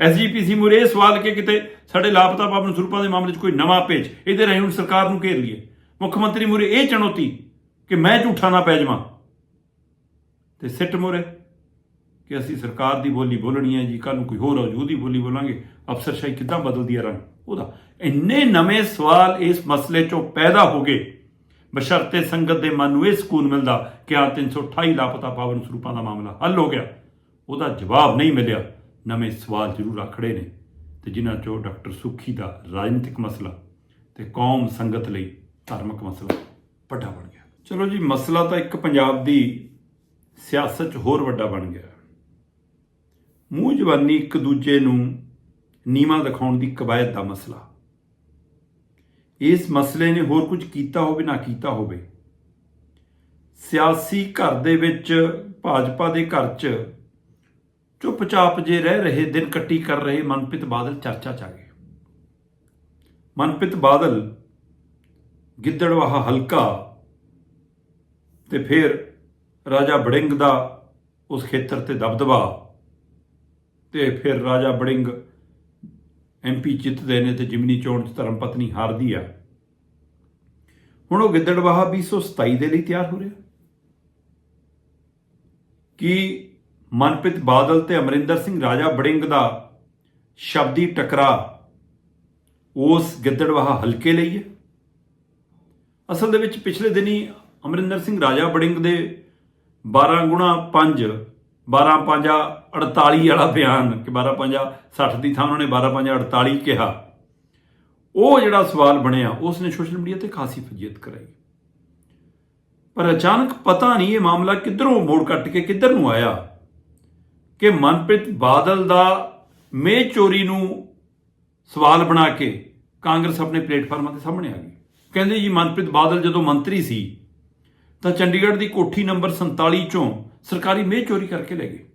Speaker 1: ਐਸਜੀਪੀਸੀ ਮੁਰੇ ਇਹ ਸਵਾਲ ਕਿ ਕਿਤੇ ਸਾਡੇ ਲਾਪਤਾ ਪਾਵਨ ਸਰੂਪਾਂ ਦੇ ਮਾਮਲੇ 'ਚ ਕੋਈ ਨਵਾਂ ਪੇਜ ਇਹਦੇ ਰਾਹੀਂ ਹੁਣ ਸਰਕਾਰ ਨੂੰ ਘੇਰ ਲਈਏ। ਮੁੱਖ ਮੰਤਰੀ ਮੁਰੇ ਇਹ ਚੁਣੌਤੀ ਕਿ ਮੈਂ ਝੂਠਾ ਨਾ ਪੈ ਜਾਵਾਂ। ਤੇ ਸਿੱਟ ਮੁਰੇ। ਕਿ ਅਸੀਂ ਸਰਕਾਰ ਦੀ ਬੋਲੀ ਬੋਲਣੀ ਹੈ ਜੀ ਕੱਲ ਨੂੰ ਕੋਈ ਹੋਰ ਆਜੂ ਦੀ ਬੋਲੀ ਬੋਲਾਂਗੇ, ਅਫਸਰਸ਼ਾਹੀ ਕਿੱਦਾਂ ਬਦਲਦੀ ਹੈ ਰੰਗ? ਉਹਦਾ ਇੰਨੇ ਨਵੇਂ ਸਵਾਲ ਇਸ ਮਸਲੇ 'ਚੋਂ ਪੈਦਾ ਹੋ ਗਏ। ਬਸ਼ਰਤੇ ਸੰਗਤ ਦੇ ਮਨ ਨੂੰ ਇਹ ਸਕੂਨ ਮਿਲਦਾ ਕਿ ਆ 328 ਲਾਪਤਾ ਪਾਵਨ ਸਰੂਪਾਂ ਦਾ ਮਾਮਲਾ ਹੱਲ ਹੋ ਗਿਆ। ਉਹਦਾ ਜਵਾਬ ਨਹੀਂ ਮਿਲਿਆ। ਨਵੇਂ ਸਵਾਲ ਜ਼ਰੂਰ ਆਖੜੇ ਨੇ। ਤੇ ਜਿਨ੍ਹਾਂ 'ਚੋਂ ਡਾਕਟਰ ਸੁਖੀ ਦਾ ਰਾਜਨੀਤਿਕ ਮਸਲਾ ਤੇ ਕੌਮ ਸੰਗਤ ਲਈ ਧਾਰਮਿਕ ਮਸਲਾ ਵੱਡਾ ਬਣ ਗਿਆ। ਚਲੋ ਜੀ, ਮਸਲਾ ਤਾਂ ਇੱਕ ਪੰਜਾਬ ਦੀ ਸਿਆਸਤ 'ਚ ਹੋਰ ਵੱਡਾ ਬਣ ਗਿਆ। ਮੂੰਹ ਜ਼ਬਾਨੀ ਇੱਕ ਦੂਜੇ ਨੂੰ ਨੀਵਾ ਦਿਖਾਉਣ ਦੀ ਕਵਾਇਦ ਦਾ ਮਸਲਾ। ਇਸ ਮਸਲੇ ਨੇ ਹੋਰ ਕੁਝ ਕੀਤਾ ਹੋਵੇ, ਨਾ ਕੀਤਾ ਹੋਵੇ। ਸਿਆਸੀ ਘਰ ਦੇ ਵਿੱਚ ਭਾਜਪਾ ਦੇ ਘਰ 'ਚ ਚੁੱਪਚਾਪ ਜੇ ਰਹਿ ਰਹੇ, ਦਿਨ ਕੱਟੀ ਕਰ ਰਹੇ ਮਨਪ੍ਰੀਤ ਬਾਦਲ, ਚਰਚਾ 'ਚ ਆ ਗਏ। ਮਨਪ੍ਰੀਤ ਬਾਦਲ ਗਿੱਦੜਵਾਹਾ ਹਲਕਾ ਤੇ ਫਿਰ ਰਾਜਾ ਬੜਿੰਗ ਦਾ ਉਸ ਖੇਤਰ ਤੇ ਦਬਦਬਾ ਤੇ ਫਿਰ ਰਾਜਾ ਬੜਿੰਗ ਐਮਪੀ ਜਿੱਤਦੇ ਨੇ ਤੇ ਜਿਮਨੀ ਚੋਣ ਚ ਧਰਮ ਪਤਨੀ ਹਾਰਦੀ ਆ। ਹੁਣ ਉਹ ਗਿੱਦੜਵਾਹਾ 227 ਦੇ ਲਈ ਤਿਆਰ ਹੋ ਰਿਹਾ। ਕਿ ਮਨਪ੍ਰੀਤ ਬਾਦਲ ਤੇ ਅਮਰਿੰਦਰ ਸਿੰਘ ਰਾਜਾ ਬੜਿੰਗ ਦਾ ਸ਼ਬਦੀ ਟਕਰਾ ਉਸ ਗਿੱਦੜਵਾਹਾ ਹਲਕੇ ਲਈ ਹੈ? ਅਸਲ ਦੇ ਵਿੱਚ ਪਿਛਲੇ ਦਿਨੀ ਅਮਰਿੰਦਰ ਸਿੰਘ ਰਾਜਾ ਬੜਿੰਗ ਦੇ 12 ਗੁਣਾ 5 12 ਪੰਜਾ 48 ਵਾਲਾ ਬਿਆਨ ਕਿ 12 ਪੰਜਾ 60 ਦੀ ਥਾਂ ਉਹਨਾਂ ਨੇ 12 ਪੰਜਾ 48 ਕਿਹਾ। ਉਹ ਜਿਹੜਾ ਸਵਾਲ ਬਣਿਆ ਉਸ ਨੇ ਸੋਸ਼ਲ ਮੀਡੀਆ ਤੇ ਖਾਸੀ ਫਜੀਅਤ ਕਰਾਈ। ਪਰ ਅਚਾਨਕ ਪਤਾ ਨਹੀਂ ਇਹ ਮਾਮਲਾ ਕਿੱਧਰੋਂ ਮੋੜ ਕੱਟ ਕੇ ਕਿੱਧਰ ਨੂੰ ਆਇਆ ਕਿ ਮਨਪ੍ਰੀਤ ਬਾਦਲ ਦਾ ਮੇਹ ਚੋਰੀ ਨੂੰ ਸਵਾਲ ਬਣਾ ਕੇ ਕਾਂਗਰਸ ਆਪਣੇ ਪਲੇਟਫਾਰਮਾਂ 'ਤੇ ਸਾਹਮਣੇ ਆ ਗਈ। ਕਹਿੰਦੇ ਜੀ, ਮਨਪ੍ਰੀਤ ਬਾਦਲ ਜਦੋਂ ਮੰਤਰੀ ਸੀ, ਤਾਂ ਚੰਡੀਗੜ੍ਹ ਦੀ ਕੋਠੀ ਨੰਬਰ 47 ਚੋਂ ਸਰਕਾਰੀ ਮੇਹ ਚੋਰੀ ਕਰਕੇ ਲੈ ਗਏ।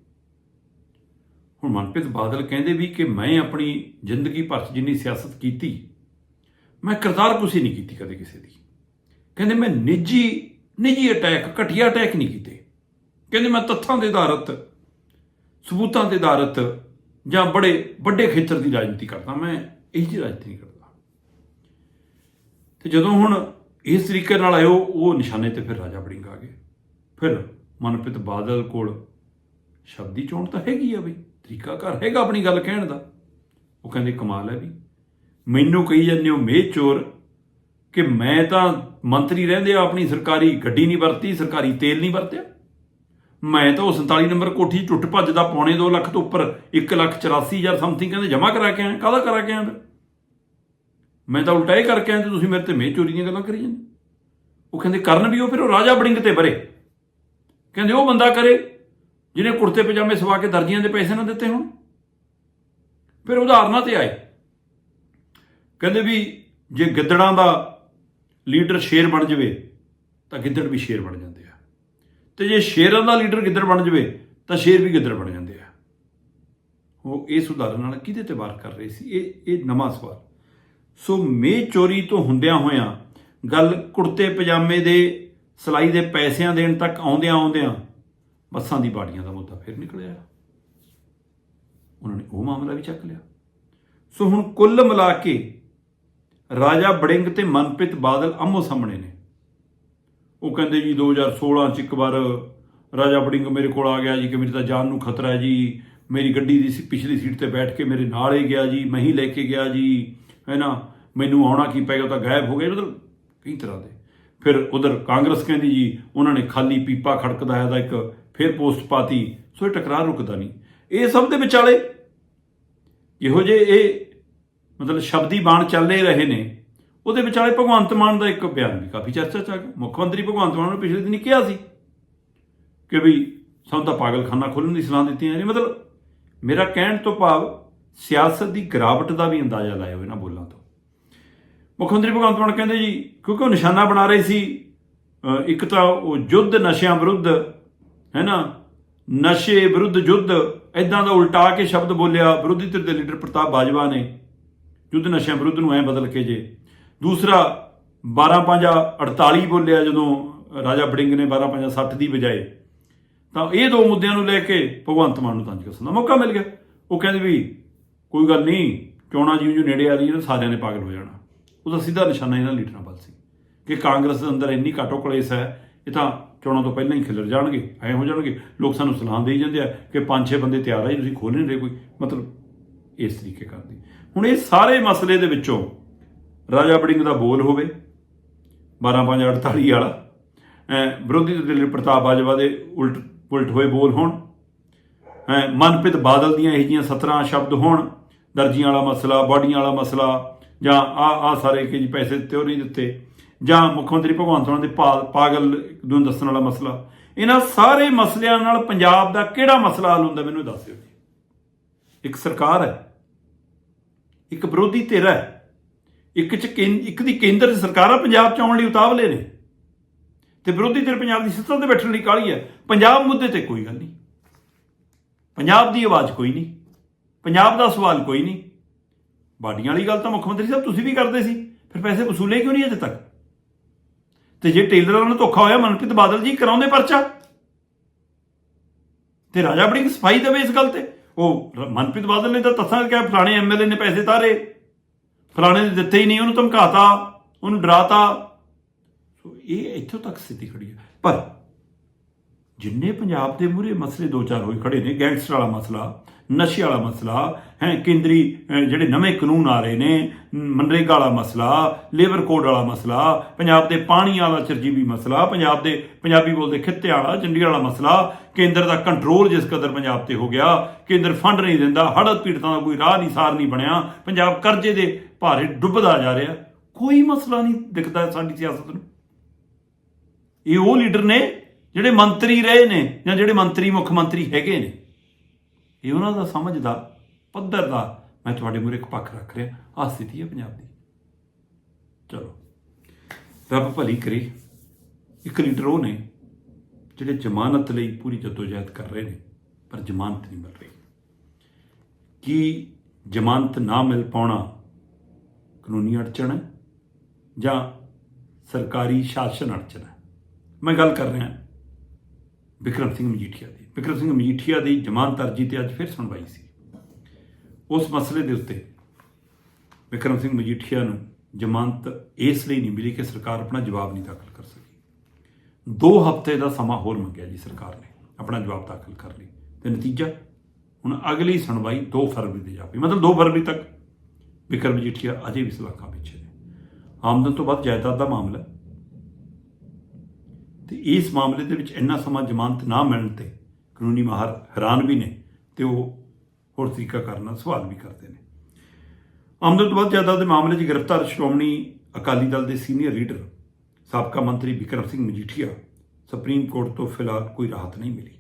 Speaker 1: ਹੁਣ ਮਨਪ੍ਰੀਤ ਬਾਦਲ ਕਹਿੰਦੇ ਵੀ ਕਿ ਮੈਂ ਆਪਣੀ ਜ਼ਿੰਦਗੀ ਭਰ 'ਚ ਜਿੰਨੀ ਸਿਆਸਤ ਕੀਤੀ, ਮੈਂ ਕਿਰਦਾਰ ਕੁਸੀ ਨਹੀਂ ਕੀਤੀ ਕਦੇ ਕਿਸੇ ਦੀ। ਕਹਿੰਦੇ ਮੈਂ ਨਿੱਜੀ ਨਿੱਜੀ ਅਟੈਕ ਘਟੀਆ ਅਟੈਕ ਨਹੀਂ ਕੀਤੇ। ਕਹਿੰਦੇ ਮੈਂ ਤੱਥਾਂ ਦੇ ਆਧਾਰਤ, ਸਬੂਤਾਂ ਦੇ ਆਧਾਰਿਤ ਜਾਂ ਬੜੇ ਵੱਡੇ ਖੇਤਰ ਦੀ ਰਾਜਨੀਤੀ ਕਰਦਾ, ਮੈਂ ਇਹ ਜਿਹੀ ਰਾਜਨੀਤੀ ਨਹੀਂ ਕਰਦਾ। ਤੇ ਜਦੋਂ ਹੁਣ ਇਸ ਤਰੀਕੇ ਨਾਲ ਆਇਓ ਉਹ ਨਿਸ਼ਾਨੇ ਤੇ ਫਿਰ ਰਾਜਾ ਬੜਿੰਗ ਆ ਗਏ। ਫਿਰ ਮਨਪ੍ਰੀਤ ਬਾਦਲ ਕੋਲ। ਸ਼ਬਦੀ ਚੋਣ ਤਾਂ ਹੈਗੀ ਆ ਬਈ ਤਰੀਕਾ ਘਰ ਹੈਗਾ ਆਪਣੀ ਗੱਲ ਕਹਿਣ ਦਾ। ਉਹ ਕਹਿੰਦੇ, ਕਮਾਲ ਹੈ ਵੀ ਮੈਨੂੰ ਕਹੀ ਜਾਂਦੇ ਹੋ ਮੇਹ ਚੋਰ, ਕਿ ਮੈਂ ਤਾਂ ਮੰਤਰੀ ਰਹਿੰਦੇ ਆ, ਆਪਣੀ ਸਰਕਾਰੀ ਗੱਡੀ ਨਹੀਂ ਵਰਤੀ, ਸਰਕਾਰੀ ਤੇਲ ਨਹੀਂ ਵਰਤਿਆ। ਮੈਂ ਤਾਂ ਉਹ 47 ਨੰਬਰ ਕੋਠੀ 'ਚ ਟੁੱਟ ਭੱਜ ਦਾ ਪੌਣੇ 2 ਲੱਖ ਤੋਂ ਉੱਪਰ 1 ਲੱਖ 84 ਹਜ਼ਾਰ ਸਮਥਿੰਗ ਕਹਿੰਦੇ, ਜਮ੍ਹਾਂ ਕਰਾ ਕੇ ਆਇਆ। ਕਾਹਦਾ ਕਰਾ ਕੇ ਆਇਆ ਮੈਂ ਤਾਂ ਉਲਟਾ ਹੀ ਕਰਕੇ ਆਇਆ, ਤੁਸੀਂ ਮੇਰੇ ਤੇ ਮੇਹ ਚੋਰੀ ਦੀਆਂ ਗੱਲਾਂ ਕਰੀ ਜਾਂਦੇ ਉਹ ਕਹਿੰਦੇ, ਕਰਨ ਵੀ ਉਹ ਫਿਰ ਉਹ ਰਾਜਾ ਬੜਿੰਗ ਤੇ ਬਰੇ। ਕਹਿੰਦੇ ਉਹ ਬੰਦਾ ਕਰੇ ਜਿਹਨੇ ਕੁੜਤੇ ਪਜਾਮੇ ਸਵਾ ਕੇ ਦਰਜੀਆਂ ਦੇ ਪੈਸੇ ਨਾ ਦਿੱਤੇ ਹੋਣ। ਫਿਰ ਉਦਾਹਰਨਾਂ ਤੇ ਆਏ। ਕਹਿੰਦੇ ਵੀ ਜੇ ਗਿੱਦੜਾਂ ਦਾ ਲੀਡਰ ਸ਼ੇਰ ਬਣ ਜਾਵੇ, ਤਾਂ ਗਿੱਦੜ ਵੀ ਸ਼ੇਰ ਬਣ ਜਾਂਦੇ ਆ। ਤੇ ਜੇ ਸ਼ੇਰਾਂ ਦਾ ਲੀਡਰ ਗਿੱਦੜ ਬਣ ਜਾਵੇ, ਤਾਂ ਸ਼ੇਰ ਵੀ ਗਿੱਦੜ ਬਣ ਜਾਂਦੇ ਆ। ਉਹ ਇਸ ਉਦਾਹਰਨ ਨਾਲ ਕਿਹਦੇ ਤੇ ਵਾਰ ਕਰ ਰਹੇ ਸੀ? ਇਹ ਇਹ ਨਵਾਂ ਸਵਾਲ। ਸੋ ਮੇਹ ਚੋਰੀ ਤੋਂ ਹੁੰਦਿਆਂ ਹੋਇਆਂ ਗੱਲ ਕੁੜਤੇ ਪਜਾਮੇ ਦੇ ਸਲਾਈ ਦੇ ਪੈਸਿਆਂ ਦੇਣ ਤੱਕ ਆਉਂਦਿਆਂ ਆਉਂਦਿਆਂ ਬੱਸਾਂ ਦੀ ਬਾੜੀਆਂ ਦਾ ਮੁੱਦਾ ਫਿਰ ਨਿਕਲਿਆ। ਉਹਨਾਂ ਨੇ ਉਹ ਮਾਮਲਾ ਵੀ ਚੱਕ ਲਿਆ। ਸੋ ਹੁਣ ਕੁੱਲ ਮਿਲਾ ਕੇ ਰਾਜਾ ਬੜਿੰਗ ਤੇ ਮਨਪ੍ਰੀਤ ਬਾਦਲ ਅੰਮੋ ਸਾਹਮਣੇ ਨੇ। ਉਹ ਕਹਿੰਦੇ ਜੀ 2016 ਚ ਇੱਕ ਵਾਰ ਰਾਜਾ ਬੜਿੰਗ ਮੇਰੇ ਕੋਲ ਆ ਗਿਆ ਜੀ ਕਿ ਮੇਰੀ ਤਾਂ ਜਾਨ ਨੂੰ ਖਤਰਾ ਹੈ ਜੀ। ਮੇਰੀ ਗੱਡੀ ਦੀ ਸੀ- ਪਿਛਲੀ ਸੀਟ ਤੇ ਬੈਠ ਕੇ ਮੇਰੇ ਨਾਲ ਹੀ ਗਿਆ ਜੀ, ਮੈਂ ਹੀ ਲੈ ਕੇ ਗਿਆ ਜੀ। ਹੈ ਨਾ? ਮੈਨੂੰ ਆਉਣਾ ਕੀ ਪੈ ਗਿਆ ਤਾਂ ਗਾਇਬ ਹੋ ਗਿਆ ਮਤਲਬ ਕਈ ਤਰ੍ਹਾਂ ਦੇ ਫਿਰ ਉਧਰ ਕਾਂਗਰਸ ਕਹਿੰਦੀ ਜੀ, ਉਹਨਾਂ ਨੇ ਖਾਲੀ ਪੀਪਾ ਖੜਕਦਾ ਹੈ ਦਾ ਇੱਕ ਫਿਰ ਪੋਸਟ ਪਾਤੀ, ਸੋ ਇਹ ਟਕਰਾਰ ਰੁਕਦਾ ਨਹੀਂ। ਇਹ ਸਭ ਦੇ ਵਿਚਾਲੇ ਇਹੋ ਜੇ ਇਹ ਮਤਲਬ ਸ਼ਬਦੀ ਬਾਣ ਚੱਲਦੇ ਰਹੇ ਨੇ। ਉਹਦੇ ਵਿਚਾਲੇ ਭਗਵੰਤ ਮਾਨ ਦਾ ਇੱਕ ਬਿਆਨ ਵੀ ਕਾਫੀ ਚਰਚਾ ਚ ਆ ਗਿਆ। ਮੁੱਖ ਮੰਤਰੀ ਭਗਵੰਤ ਮਾਨ ਨੇ ਪਿਛਲੇ ਦਿਨੀ ਕਿਹਾ ਸੀ ਕਿ ਵੀ ਸਾਨੂੰ ਤਾਂ ਪਾਗਲਖਾਨਾ ਖੋਲ੍ਹਣ ਦੀ ਸਲਾਹ ਦਿੱਤੀ ਹੈ। ਮਤਲਬ ਮੇਰਾ ਕਹਿਣ ਤੋਂ ਭਾਵ ਸਿਆਸਤ ਦੀ ਗਿਰਾਵਟ ਦਾ ਵੀ ਅੰਦਾਜ਼ਾ ਲਾਇਆ ਹੋਇਆ ਨਾ ਬੋਲਾਂ ਤੋਂ। ਮੁੱਖ ਮੰਤਰੀ ਭਗਵੰਤ ਮਾਨ ਕਹਿੰਦੇ ਜੀ, ਕਿਉਂਕਿ ਉਹ ਨਿਸ਼ਾਨਾ ਬਣਾ ਰਹੇ ਸੀ ਇੱਕ ਤਾਂ ਉਹ ਯੁੱਧ ਨਸ਼ਿਆਂ ਵਿਰੁੱਧ, ਹੈ ਨਾ? ਨਸ਼ੇ ਵਿਰੁੱਧ ਯੁੱਧ ਇਦਾਂ ਦਾ ਉਲਟਾ ਕੇ ਸ਼ਬਦ ਬੋਲਿਆ, ਵਿਰੋਧੀ ਧਿਰ ਦੇ ਲੀਡਰ ਪ੍ਰਤਾਪ ਬਾਜਵਾ ਨੇ, ਯੁੱਧ ਨਸ਼ਿਆਂ ਵਿਰੁੱਧ ਨੂੰ ਐ ਬਦਲ ਕੇ ਜੇ। ਦੂਸਰਾ 12 5 48 ਬੋਲਿਆ ਜਦੋਂ ਰਾਜਾ ਬੜਿੰਗ ਨੇ 12 5 60 ਦੀ ਬਜਾਏ। ਤਾਂ ਇਹ ਦੋ ਮੁੱਦਿਆਂ ਨੂੰ ਲੈ ਕੇ ਭਗਵੰਤ ਮਾਨ ਨੂੰ ਤੰਜ ਕਸਣ ਦਾ ਮੌਕਾ ਮਿਲ ਗਿਆ। ਉਹ ਕਹਿੰਦੇ ਵੀ, ਕੋਈ ਗੱਲ ਨਹੀਂ, ਚੋਣਾਂ ਜਿਉਂ ਜਿਉਂ ਨੇੜੇ ਆ ਰਹੀਆਂ ਸਾਰਿਆਂ ਨੇ ਪਾਗਲ ਹੋ ਜਾਣਾ। ਉਹਦਾ ਸਿੱਧਾ ਨਿਸ਼ਾਨਾ ਇਹਨਾਂ ਲੀਡਰਾਂ ਵੱਲ ਸੀ ਕਿ ਕਾਂਗਰਸ ਦੇ ਅੰਦਰ ਇੰਨੀ ਘਾਟੋ ਕਲੇਸ਼ ਹੈ, ਇਹ ਤਾਂ ਚੋਣਾਂ ਤੋਂ ਪਹਿਲਾਂ ਹੀ ਖਿਲਰ ਜਾਣਗੇ, ਐ ਹੋ ਜਾਣਗੇ। ਲੋਕ ਸਾਨੂੰ ਸਲਾਹ ਦੇਈ ਜਾਂਦੇ ਆ ਕਿ ਪੰਜ ਛੇ ਬੰਦੇ ਤਿਆਰ ਆ ਜੀ, ਤੁਸੀਂ ਖੋਲ ਨਹੀਂ ਰਹੇ ਕੋਈ। ਮਤਲਬ ਇਸ ਤਰੀਕੇ ਕਰਦੇ ਹੁਣ ਇਹ ਸਾਰੇ ਮਸਲੇ ਦੇ ਵਿੱਚੋਂ ਰਾਜਾ ਬੜਿੰਗ ਦਾ ਬੋਲ ਹੋਵੇ 12 5 48 ਵਾਲਾ, ਐ ਵਿਰੋਧੀ ਧਿਰ ਦੇ ਲੀਡਰ ਪ੍ਰਤਾਪ ਬਾਜਵਾ ਦੇ ਉਲਟ ਉਲਟ ਹੋਏ ਬੋਲ ਹੋਣ ਹੈ ਮਨਪ੍ਰੀਤ ਬਾਦਲ ਦੀਆਂ ਇਹ ਜੀਆਂ 17 ਸ਼ਬਦ ਹੋਣ, ਦਰਜੀਆਂ ਵਾਲਾ ਮਸਲਾ, ਬਾਡੀਆਂ ਵਾਲਾ ਮਸਲਾ ਜਾਂ ਆ ਆ ਸਾਰੇ ਕਿ ਜੀ ਪੈਸੇ ਦਿੱਤੇ ਉਹ ਨਹੀਂ ਦਿੱਤੇ। ਜਾਂ ਮੁੱਖ ਮੰਤਰੀ ਭਗਵੰਤ ਮਾਨ ਦੇ ਪਾ- ਪਾਗਲ ਨੂੰ ਦੱਸਣ ਵਾਲਾ ਮਸਲਾ। ਇਹਨਾਂ ਸਾਰੇ ਮਸਲਿਆਂ ਨਾਲ ਪੰਜਾਬ ਦਾ ਕਿਹੜਾ ਮਸਲਾ ਹੱਲ ਹੁੰਦਾ ਮੈਨੂੰ ਦੱਸ ਦਿਓ ਜੀ। ਇੱਕ ਸਰਕਾਰ ਹੈ। ਇੱਕ ਵਿਰੋਧੀ ਧਿਰ ਹੈ। ਇੱਕ ਚ ਕੇਂ- ਇੱਕ ਦੀ ਕੇਂਦਰ ਦੀ ਸਰਕਾਰ ਆ, ਪੰਜਾਬ ਚ ਆਉਣ ਲਈ ਉਤਾਵਲੇ ਨੇ। ਤੇ ਵਿਰੋਧੀ ਧਿਰ ਪੰਜਾਬ ਦੀ ਸਿੱਟਾਂ ਤੇ ਬੈਠਣ ਲਈ ਕਾਹਲੀ ਹੈ। ਪੰਜਾਬ ਮੁੱਦੇ ਤੇ ਕੋਈ ਗੱਲ ਨਹੀਂ। ਪੰਜਾਬ ਦੀ ਆਵਾਜ਼ ਕੋਈ ਨਹੀਂ। ਪੰਜਾਬ ਦਾ ਸਵਾਲ ਕੋਈ ਨਹੀਂ। ਬਾਡੀਆਂ ਵਾਲੀ ਗੱਲ ਤਾਂ ਮੁੱਖ ਮੰਤਰੀ ਸਾਹਿਬ ਤੁਸੀਂ ਵੀ ਕਰਦੇ ਸੀ। ਫਿਰ ਪੈਸੇ ਵਸੂਲੇ ਕਿਉਂ ਨਹੀਂ ਅਜੇ ਤੱਕ? ਤੇ ਜੇ ਟੇਲਰਾਂ ਨੂੰ ਧੋਖਾ ਹੋਇਆ, ਮਨਪ੍ਰੀਤ ਬਾਦਲ ਜੀ ਕਰਾਉਂਦੇ ਪਰਚਾ? ਤੇ ਰਾਜਾ ਬੜੀ ਸਫ਼ਾਈ ਦੇਵੇ ਇਸ ਗੱਲ ਤੇ। ਉਹ ਮਨਪ੍ਰੀਤ ਬਾਦਲ ਨੇ ਤਾਂ ਤਸਾਂ ਕਿਹਾ, ਫਲਾਣੇ ਐਮਐਲਏ ਨੇ ਪੈਸੇ ਤਾਰੇ। ਫਲਾਣੇ ਨੇ ਦਿੱਤੇ ਹੀ ਨਹੀਂ, ਉਹਨੂੰ ਧਮਕਾਤਾ, ਉਹਨੂੰ ਡਰਾਤਾ। ਸੋ ਇਹ ਇੱਥੋਂ ਤੱਕ ਸਥਿਤੀ ਖੜੀ ਹੈ। ਪਰ ਜਿੰਨੇ ਪੰਜਾਬ ਦੇ ਮੂਰੇ ਮਸਲੇ ਦੋ ਚਾਰ ਹੋਏ ਖੜੇ ਨੇ, ਗੈਂਗਸਟਰ ਵਾਲਾ ਮਸਲਾ ਨਸ਼ੇ ਵਾਲਾ ਮਸਲਾ, ਹੈ, ਕੇਂਦਰੀ ਜਿਹੜੇ ਨਵੇਂ ਕਾਨੂੰਨ ਆ ਰਹੇ ਨੇ ਮਨਰੇਗਾ ਵਾਲਾ ਮਸਲਾ, ਲੇਬਰ ਕੋਡ ਵਾਲਾ ਮਸਲਾ, ਪੰਜਾਬ ਦੇ ਪਾਣੀ ਵਾਲਾ ਚਰਜੀਵੀ ਮਸਲਾ, ਪੰਜਾਬ ਦੇ, ਪੰਜਾਬੀ ਬੋਲਦੇ ਖਿੱਤੇ ਵਾਲਾ, ਚੰਡੀਗੜ੍ਹ ਵਾਲਾ ਮਸਲਾ, ਕੇਂਦਰ ਦਾ ਕੰਟਰੋਲ ਜਿਸ ਕਦਰ ਪੰਜਾਬ ਤੇ ਹੋ ਗਿਆ, ਕੇਂਦਰ ਫੰਡ ਨਹੀਂ ਦਿੰਦਾ, ਹੜ੍ਹ ਪੀੜਤਾਂ ਦਾ ਕੋਈ ਰਾਹ ਨਹੀਂ, ਸਾਰ ਨਹੀਂ ਬਣਿਆ, ਪੰਜਾਬ ਕਰਜ਼ੇ ਦੇ ਭਾਰੇ ਡੁੱਬਦਾ ਜਾ ਰਿਹਾ, ਕੋਈ ਮਸਲਾ ਨਹੀਂ ਦਿਖਦਾ ਸਾਡੀ ਸਿਆਸਤ ਨੂੰ। ਇਹ ਉਹ ਲੀਡਰ ਨੇ ਜਿਹੜੇ ਮੰਤਰੀ ਰਹੇ ਨੇ ਜਾਂ ਜਿਹੜੇ ਮੰਤਰੀ ਮੁੱਖ ਮੰਤਰੀ ਹੈਗੇ ਨੇ। ਇਹ ਉਹਨਾਂ ਦਾ ਸਮਝ ਦਾ ਪੱਧਰ ਦਾ, ਮੈਂ ਤੁਹਾਡੇ ਮੂਹਰੇ ਇੱਕ ਪੱਖ ਰੱਖ ਰਿਹਾ, ਆਹ ਸਥਿਤੀ ਹੈ ਪੰਜਾਬ ਦੀ। ਚਲੋ, ਰੱਬ ਭਲੀ ਕਰੇ, ਇੱਕ ਲੀਡਰ ਉਹ ਨੇ ਜਿਹੜੇ ਜ਼ਮਾਨਤ ਲਈ ਪੂਰੀ ਜਦੋਜਹਿਦ ਕਰ ਰਹੇ ਨੇ, ਪਰ ਜ਼ਮਾਨਤ ਨਹੀਂ ਮਿਲ ਰਹੀ। ਕੀ ਜ਼ਮਾਨਤ ਨਾ ਮਿਲ ਪਾਉਣਾ ਕਾਨੂੰਨੀ ਅੜਚਣ ਹੈ ਜਾਂ ਸਰਕਾਰੀ ਸ਼ਾਸਨ ਅੜਚਣ ਹੈ? ਮੈਂ ਗੱਲ ਕਰ ਰਿਹਾ ਵਿਕਰਮ ਸਿੰਘ ਮਜੀਠੀਆ ਦੀ। ਵਿਕਰਮ ਸਿੰਘ ਮਜੀਠੀਆ ਦੀ ਜ਼ਮਾਨਤ ਅਰਜੀ ਤੇ ਅੱਜ ਫਿਰ ਸੁਣਵਾਈ ਸੀ। ਉਸ ਮਸਲੇ ਦੇ ਉੱਤੇ ਵਿਕਰਮ ਸਿੰਘ ਮਜੀਠੀਆ ਨੂੰ ਜ਼ਮਾਨਤ ਇਸ ਲਈ ਨਹੀਂ ਮਿਲੀ ਕਿ ਸਰਕਾਰ ਆਪਣਾ ਜਵਾਬ ਨਹੀਂ ਦਾਖਲ ਕਰ ਸਕੀ। ਦੋ ਹਫ਼ਤੇ ਦਾ ਸਮਾਂ ਹੋਰ ਮੰਗਿਆ ਜੀ ਸਰਕਾਰ ਨੇ ਆਪਣਾ ਜਵਾਬ ਦਾਖਲ ਕਰ ਲਈ ਤੇ ਨਤੀਜਾ ਹੁਣ ਅਗਲੀ ਸੁਣਵਾਈ 2 ਫਰਵਰੀ ਦੀ ਜਾਪੀ। ਮਤਲਬ 2 ਫਰਵਰੀ ਤੱਕ ਵਿਕਰਮ ਮਜੀਠੀਆ ਅਜੇ ਵੀ ਸਲਾਖਾਂ ਪਿੱਛੇ ਨੇ। ਆਮਦਨ ਤੋਂ ਬਾਅਦ ਜਾਇਦਾਦ ਦਾ ਮਾਮਲਾ ਹੈ। ਤੇ ਇਸ ਮਾਮਲੇ ਦੇ ਵਿੱਚ ਇੰਨਾ ਸਮਾਂ ਜ਼ਮਾਨਤ ਨਾ ਮਿਲਣ ਤੇ ਕਾਨੂੰਨੀ ਮਾਹਰ ਹੈਰਾਨ ਵੀ ਨੇ ਤੇ ਉਹ ਹੋਰ ਤਰੀਕਾ ਕਰਨਾ ਸਵਾਲ ਵੀ ਕਰਦੇ ਨੇ। ਆਮਦਨ ਤੋਂ ਵੱਧ ਜ਼ਿਆਦਾ ਦੇ ਮਾਮਲੇ 'ਚ ਗ੍ਰਿਫਤਾਰ ਸ਼੍ਰੋਮਣੀ ਅਕਾਲੀ ਦਲ ਦੇ ਸੀਨੀਅਰ ਲੀਡਰ, ਸਾਬਕਾ ਮੰਤਰੀ ਵਿਕਰਮ ਸਿੰਘ ਮਜੀਠੀਆ, ਸੁਪਰੀਮ ਕੋਰਟ ਤੋਂ ਫਿਲਹਾਲ ਕੋਈ ਰਾਹਤ ਨਹੀਂ ਮਿਲੀ।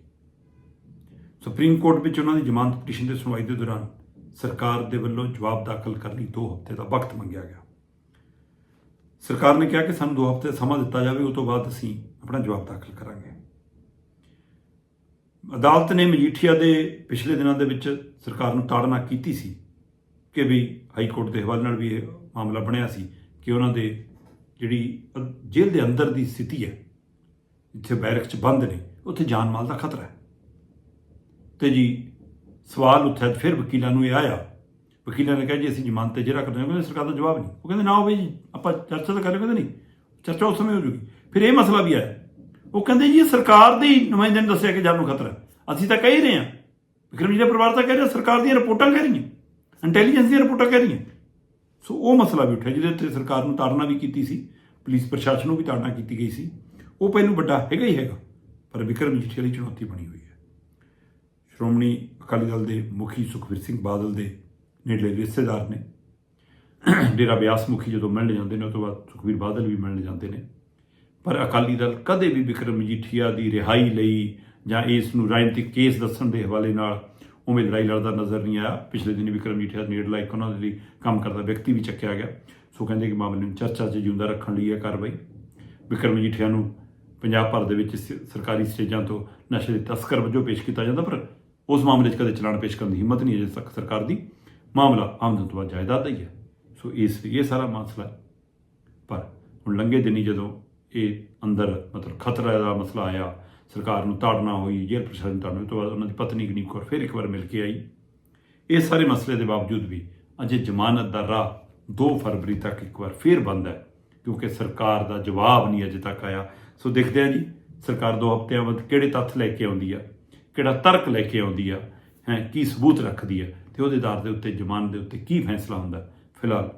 Speaker 1: ਸੁਪਰੀਮ ਕੋਰਟ ਵਿੱਚ ਉਹਨਾਂ ਦੀ ਜ਼ਮਾਨਤ ਪਟੀਸ਼ਨ ਤੇ ਸੁਣਵਾਈ ਦੇ ਦੌਰਾਨ ਸਰਕਾਰ ਦੇ ਵੱਲੋਂ ਜਵਾਬ ਦਾਖਲ ਕਰਨ ਲਈ 2 ਹਫ਼ਤੇ ਦਾ ਵਕਤ ਮੰਗਿਆ ਗਿਆ। ਸਰਕਾਰ ਨੇ ਕਿਹਾ ਕਿ ਸਾਨੂੰ 2 ਹਫ਼ਤੇ ਸਮਾਂ ਦਿੱਤਾ ਜਾਵੇ ਉਸ ਤੋਂ ਬਾਅਦ ਅਸੀਂ ਆਪਣਾ ਜਵਾਬ ਦਾਖਲ ਕਰਾਂਗੇ। ਅਦਾਲਤ ਨੇ ਮਜੀਠੀਆ ਦੇ ਪਿਛਲੇ ਦਿਨਾਂ ਦੇ ਵਿੱਚ ਸਰਕਾਰ ਨੂੰ ਤਾੜਨਾ ਕੀਤੀ ਸੀ ਕਿ ਵੀ ਹਾਈ ਕੋਰਟ ਦੇ ਹਵਾਲੇ ਨਾਲ ਵੀ ਇਹ ਮਾਮਲਾ ਬਣਿਆ ਸੀ ਕਿ ਉਹਨਾਂ ਦੇ ਜਿਹੜੀ ਜੇਲ੍ਹ ਦੇ ਅੰਦਰ ਦੀ ਸਥਿਤੀ ਹੈ ਜਿੱਥੇ ਬੈਰਕ 'ਚ ਬੰਦ ਨੇ, ਉੱਥੇ ਜਾਨ ਮਾਲ ਦਾ ਖਤਰਾ ਹੈ। ਤੇ ਜੀ, ਸਵਾਲ ਉੱਥੇ ਫਿਰ ਵਕੀਲਾਂ ਨੂੰ ਇਹ ਆਇਆ। ਵਕੀਲਾਂ ਨੇ ਕਿਹਾ ਜੀ, ਅਸੀਂ ਜ਼ਮਾਨਤ ਤੇ ਜਿਹੜਾ ਕਰਦੇ ਹਾਂ। ਕਹਿੰਦੇ, ਸਰਕਾਰ ਦਾ ਜਵਾਬ ਨਹੀਂ। ਉਹ ਕਹਿੰਦੇ, ਨਾ ਹੋਵੇ ਜੀ, ਆਪਾਂ ਚਰਚਾ ਤਾਂ ਕਰ ਲਿਓ। ਕਹਿੰਦੇ, ਨਹੀਂ, ਚਰਚਾ ਉਸ ਸਮੇਂ ਹੋ ਜੂਗੀ। ਫਿਰ ਇਹ ਮਸਲਾ ਵੀ ਆਇਆ। ਉਹ ਕਹਿੰਦੇ ਜੀ ਸਰਕਾਰ ਦੇ ਹੀ ਨੁਮਾਇੰਦੇ ਨੇ ਦੱਸਿਆ ਕਿ ਜਾਨ ਨੂੰ ਖਤਰਾ ਅਸੀਂ ਤਾਂ ਕਹਿ ਹੀ ਰਹੇ ਹਾਂ। ਵਿਕਰਮ ਜੀ ਦਾ ਪਰਿਵਾਰ ਤਾਂ ਕਹਿ ਰਿਹਾ ਸਰਕਾਰ ਦੀਆਂ ਰਿਪੋਰਟਾਂ ਕਹਿ ਰਹੀਆਂ। ਇੰਟੈਲੀਜੈਂਸ ਦੀਆਂ ਰਿਪੋਰਟਾਂ ਕਹਿ ਰਹੀਆਂ। ਸੋ ਉਹ ਮਸਲਾ ਵੀ ਉੱਠਿਆ, ਜਿਹਦੇ ਉੱਤੇ ਸਰਕਾਰ ਨੂੰ ਤਾੜਨਾ ਵੀ ਕੀਤੀ ਸੀ, ਪੁਲਿਸ ਪ੍ਰਸ਼ਾਸਨ ਨੂੰ ਵੀ ਤਾੜਨਾ ਕੀਤੀ ਗਈ ਸੀ। ਉਹ ਪਹਿਲੂ ਵੱਡਾ ਹੈਗਾ ਹੀ ਹੈਗਾ, ਪਰ ਵਿਕਰਮ ਲਈ ਚੁਣੌਤੀ ਬਣੀ ਹੋਈ ਹੈ। ਸ਼੍ਰੋਮਣੀ ਅਕਾਲੀ ਦਲ ਦੇ ਮੁਖੀ ਸੁਖਬੀਰ ਸਿੰਘ ਬਾਦਲ ਦੇ ਨੇੜਲੇ ਰਿਸ਼ਤੇਦਾਰ ਨੇ, ਡੇਰਾ ਬਿਆਸ ਮੁਖੀ ਜਦੋਂ ਮਿਲਣ ਜਾਂਦੇ ਨੇ, ਉਸ ਤੋਂ ਬਾਅਦ ਸੁਖਬੀਰ ਬਾਦਲ ਵੀ ਮਿਲਣ ਜਾਂਦੇ ਨੇ। ਪਰ ਅਕਾਲੀ ਦਲ ਕਦੇ ਵੀ ਵਿਕਰਮ ਮਜੀਠੀਆ ਦੀ ਰਿਹਾਈ ਲਈ ਜਾਂ ਇਸ ਨੂੰ ਰਾਜਨੀਤਿਕ ਕੇਸ ਦੱਸਣ ਦੇ ਹਵਾਲੇ ਨਾਲ ਉਵੇਂ ਲੜਾਈ ਲੜਦਾ ਨਜ਼ਰ ਨਹੀਂ ਆਇਆ। ਪਿਛਲੇ ਦਿਨ ਵਿਕਰਮ ਮਜੀਠੀਆ ਦਾ ਨੇੜਲਾ ਇੱਕ ਉਹਨਾਂ ਦੇ ਲਈ ਕੰਮ ਕਰਦਾ ਵਿਅਕਤੀ ਵੀ ਚੱਕਿਆ ਗਿਆ। ਸੋ ਕਹਿੰਦੇ ਕਿ ਮਾਮਲੇ ਨੂੰ ਚਰਚਾ 'ਚ ਜਿਉਂਦਾ ਰੱਖਣ ਲਈ ਇਹ ਕਾਰਵਾਈ। ਵਿਕਰਮ ਮਜੀਠੀਆ ਨੂੰ ਪੰਜਾਬ ਭਰ ਦੇ ਵਿੱਚ ਸ- ਸਰਕਾਰੀ ਸਟੇਜਾਂ ਤੋਂ ਨਸ਼ੇ ਦੇ ਤਸਕਰ ਵਜੋਂ ਪੇਸ਼ ਕੀਤਾ ਜਾਂਦਾ, ਪਰ ਉਸ ਮਾਮਲੇ 'ਚ ਕਦੇ ਚਲਾਨ ਪੇਸ਼ ਕਰਨ ਦੀ ਹਿੰਮਤ ਨਹੀਂ ਅਜੇ ਤੱਕ ਸਰਕਾਰ ਦੀ। ਮਾਮਲਾ ਆਮਦਨ ਤੋਂ ਬਾਅਦ ਜਾਇਦਾਦ ਦਾ ਹੀ ਹੈ। ਸੋ ਇਸ, ਇਹ ਸਾਰਾ ਮਸਲਾ ਪਰ ਹੁਣ ਲੰਘੇ ਦਿਨੀ ਜਦੋਂ ਇਹ ਅੰਦਰ ਮਤਲਬ ਖਤਰਾ ਦਾ ਮਸਲਾ ਆਇਆ, ਸਰਕਾਰ ਨੂੰ ਤਾੜਨਾ ਹੋਈ, ਜੇਲ੍ਹ ਪ੍ਰਸ਼ਾਸਨ ਤਾੜਨਾ ਤੋਂ ਬਾਅਦ ਉਹਨਾਂ ਦੀ ਪਤਨੀ ਗਨੀਮ ਕੌਰ ਫਿਰ ਇੱਕ ਵਾਰ ਮਿਲ ਕੇ ਆਈ। ਇਹ ਸਾਰੇ ਮਸਲੇ ਦੇ ਬਾਵਜੂਦ ਵੀ ਅਜੇ ਜ਼ਮਾਨਤ ਦਾ ਰਾਹ 2 ਫਰਵਰੀ ਤੱਕ ਇੱਕ ਵਾਰ ਫਿਰ ਬੰਦ ਹੈ, ਕਿਉਂਕਿ ਸਰਕਾਰ ਦਾ ਜਵਾਬ ਨਹੀਂ ਅਜੇ ਤੱਕ ਆਇਆ। ਸੋ ਦੇਖਦੇ ਹਾਂ ਜੀ, ਸਰਕਾਰ ਦੋ ਹਫ਼ਤਿਆਂ ਬਾਅਦ ਕਿਹੜੇ ਤੱਥ ਲੈ ਕੇ ਆਉਂਦੀ ਆ, ਕਿਹੜਾ ਤਰਕ ਲੈ ਕੇ ਆਉਂਦੀ ਆ, ਹੈ, ਕੀ ਸਬੂਤ ਰੱਖਦੀ ਆ ਤੇ ਉਹਦੇ ਆਧਾਰ ਦੇ ਉੱਤੇ, ਜ਼ਮਾਨਤ ਦੇ ਉੱਤੇ ਕੀ ਫੈਸਲਾ ਹੁੰਦਾ। ਫਿਲਹਾਲ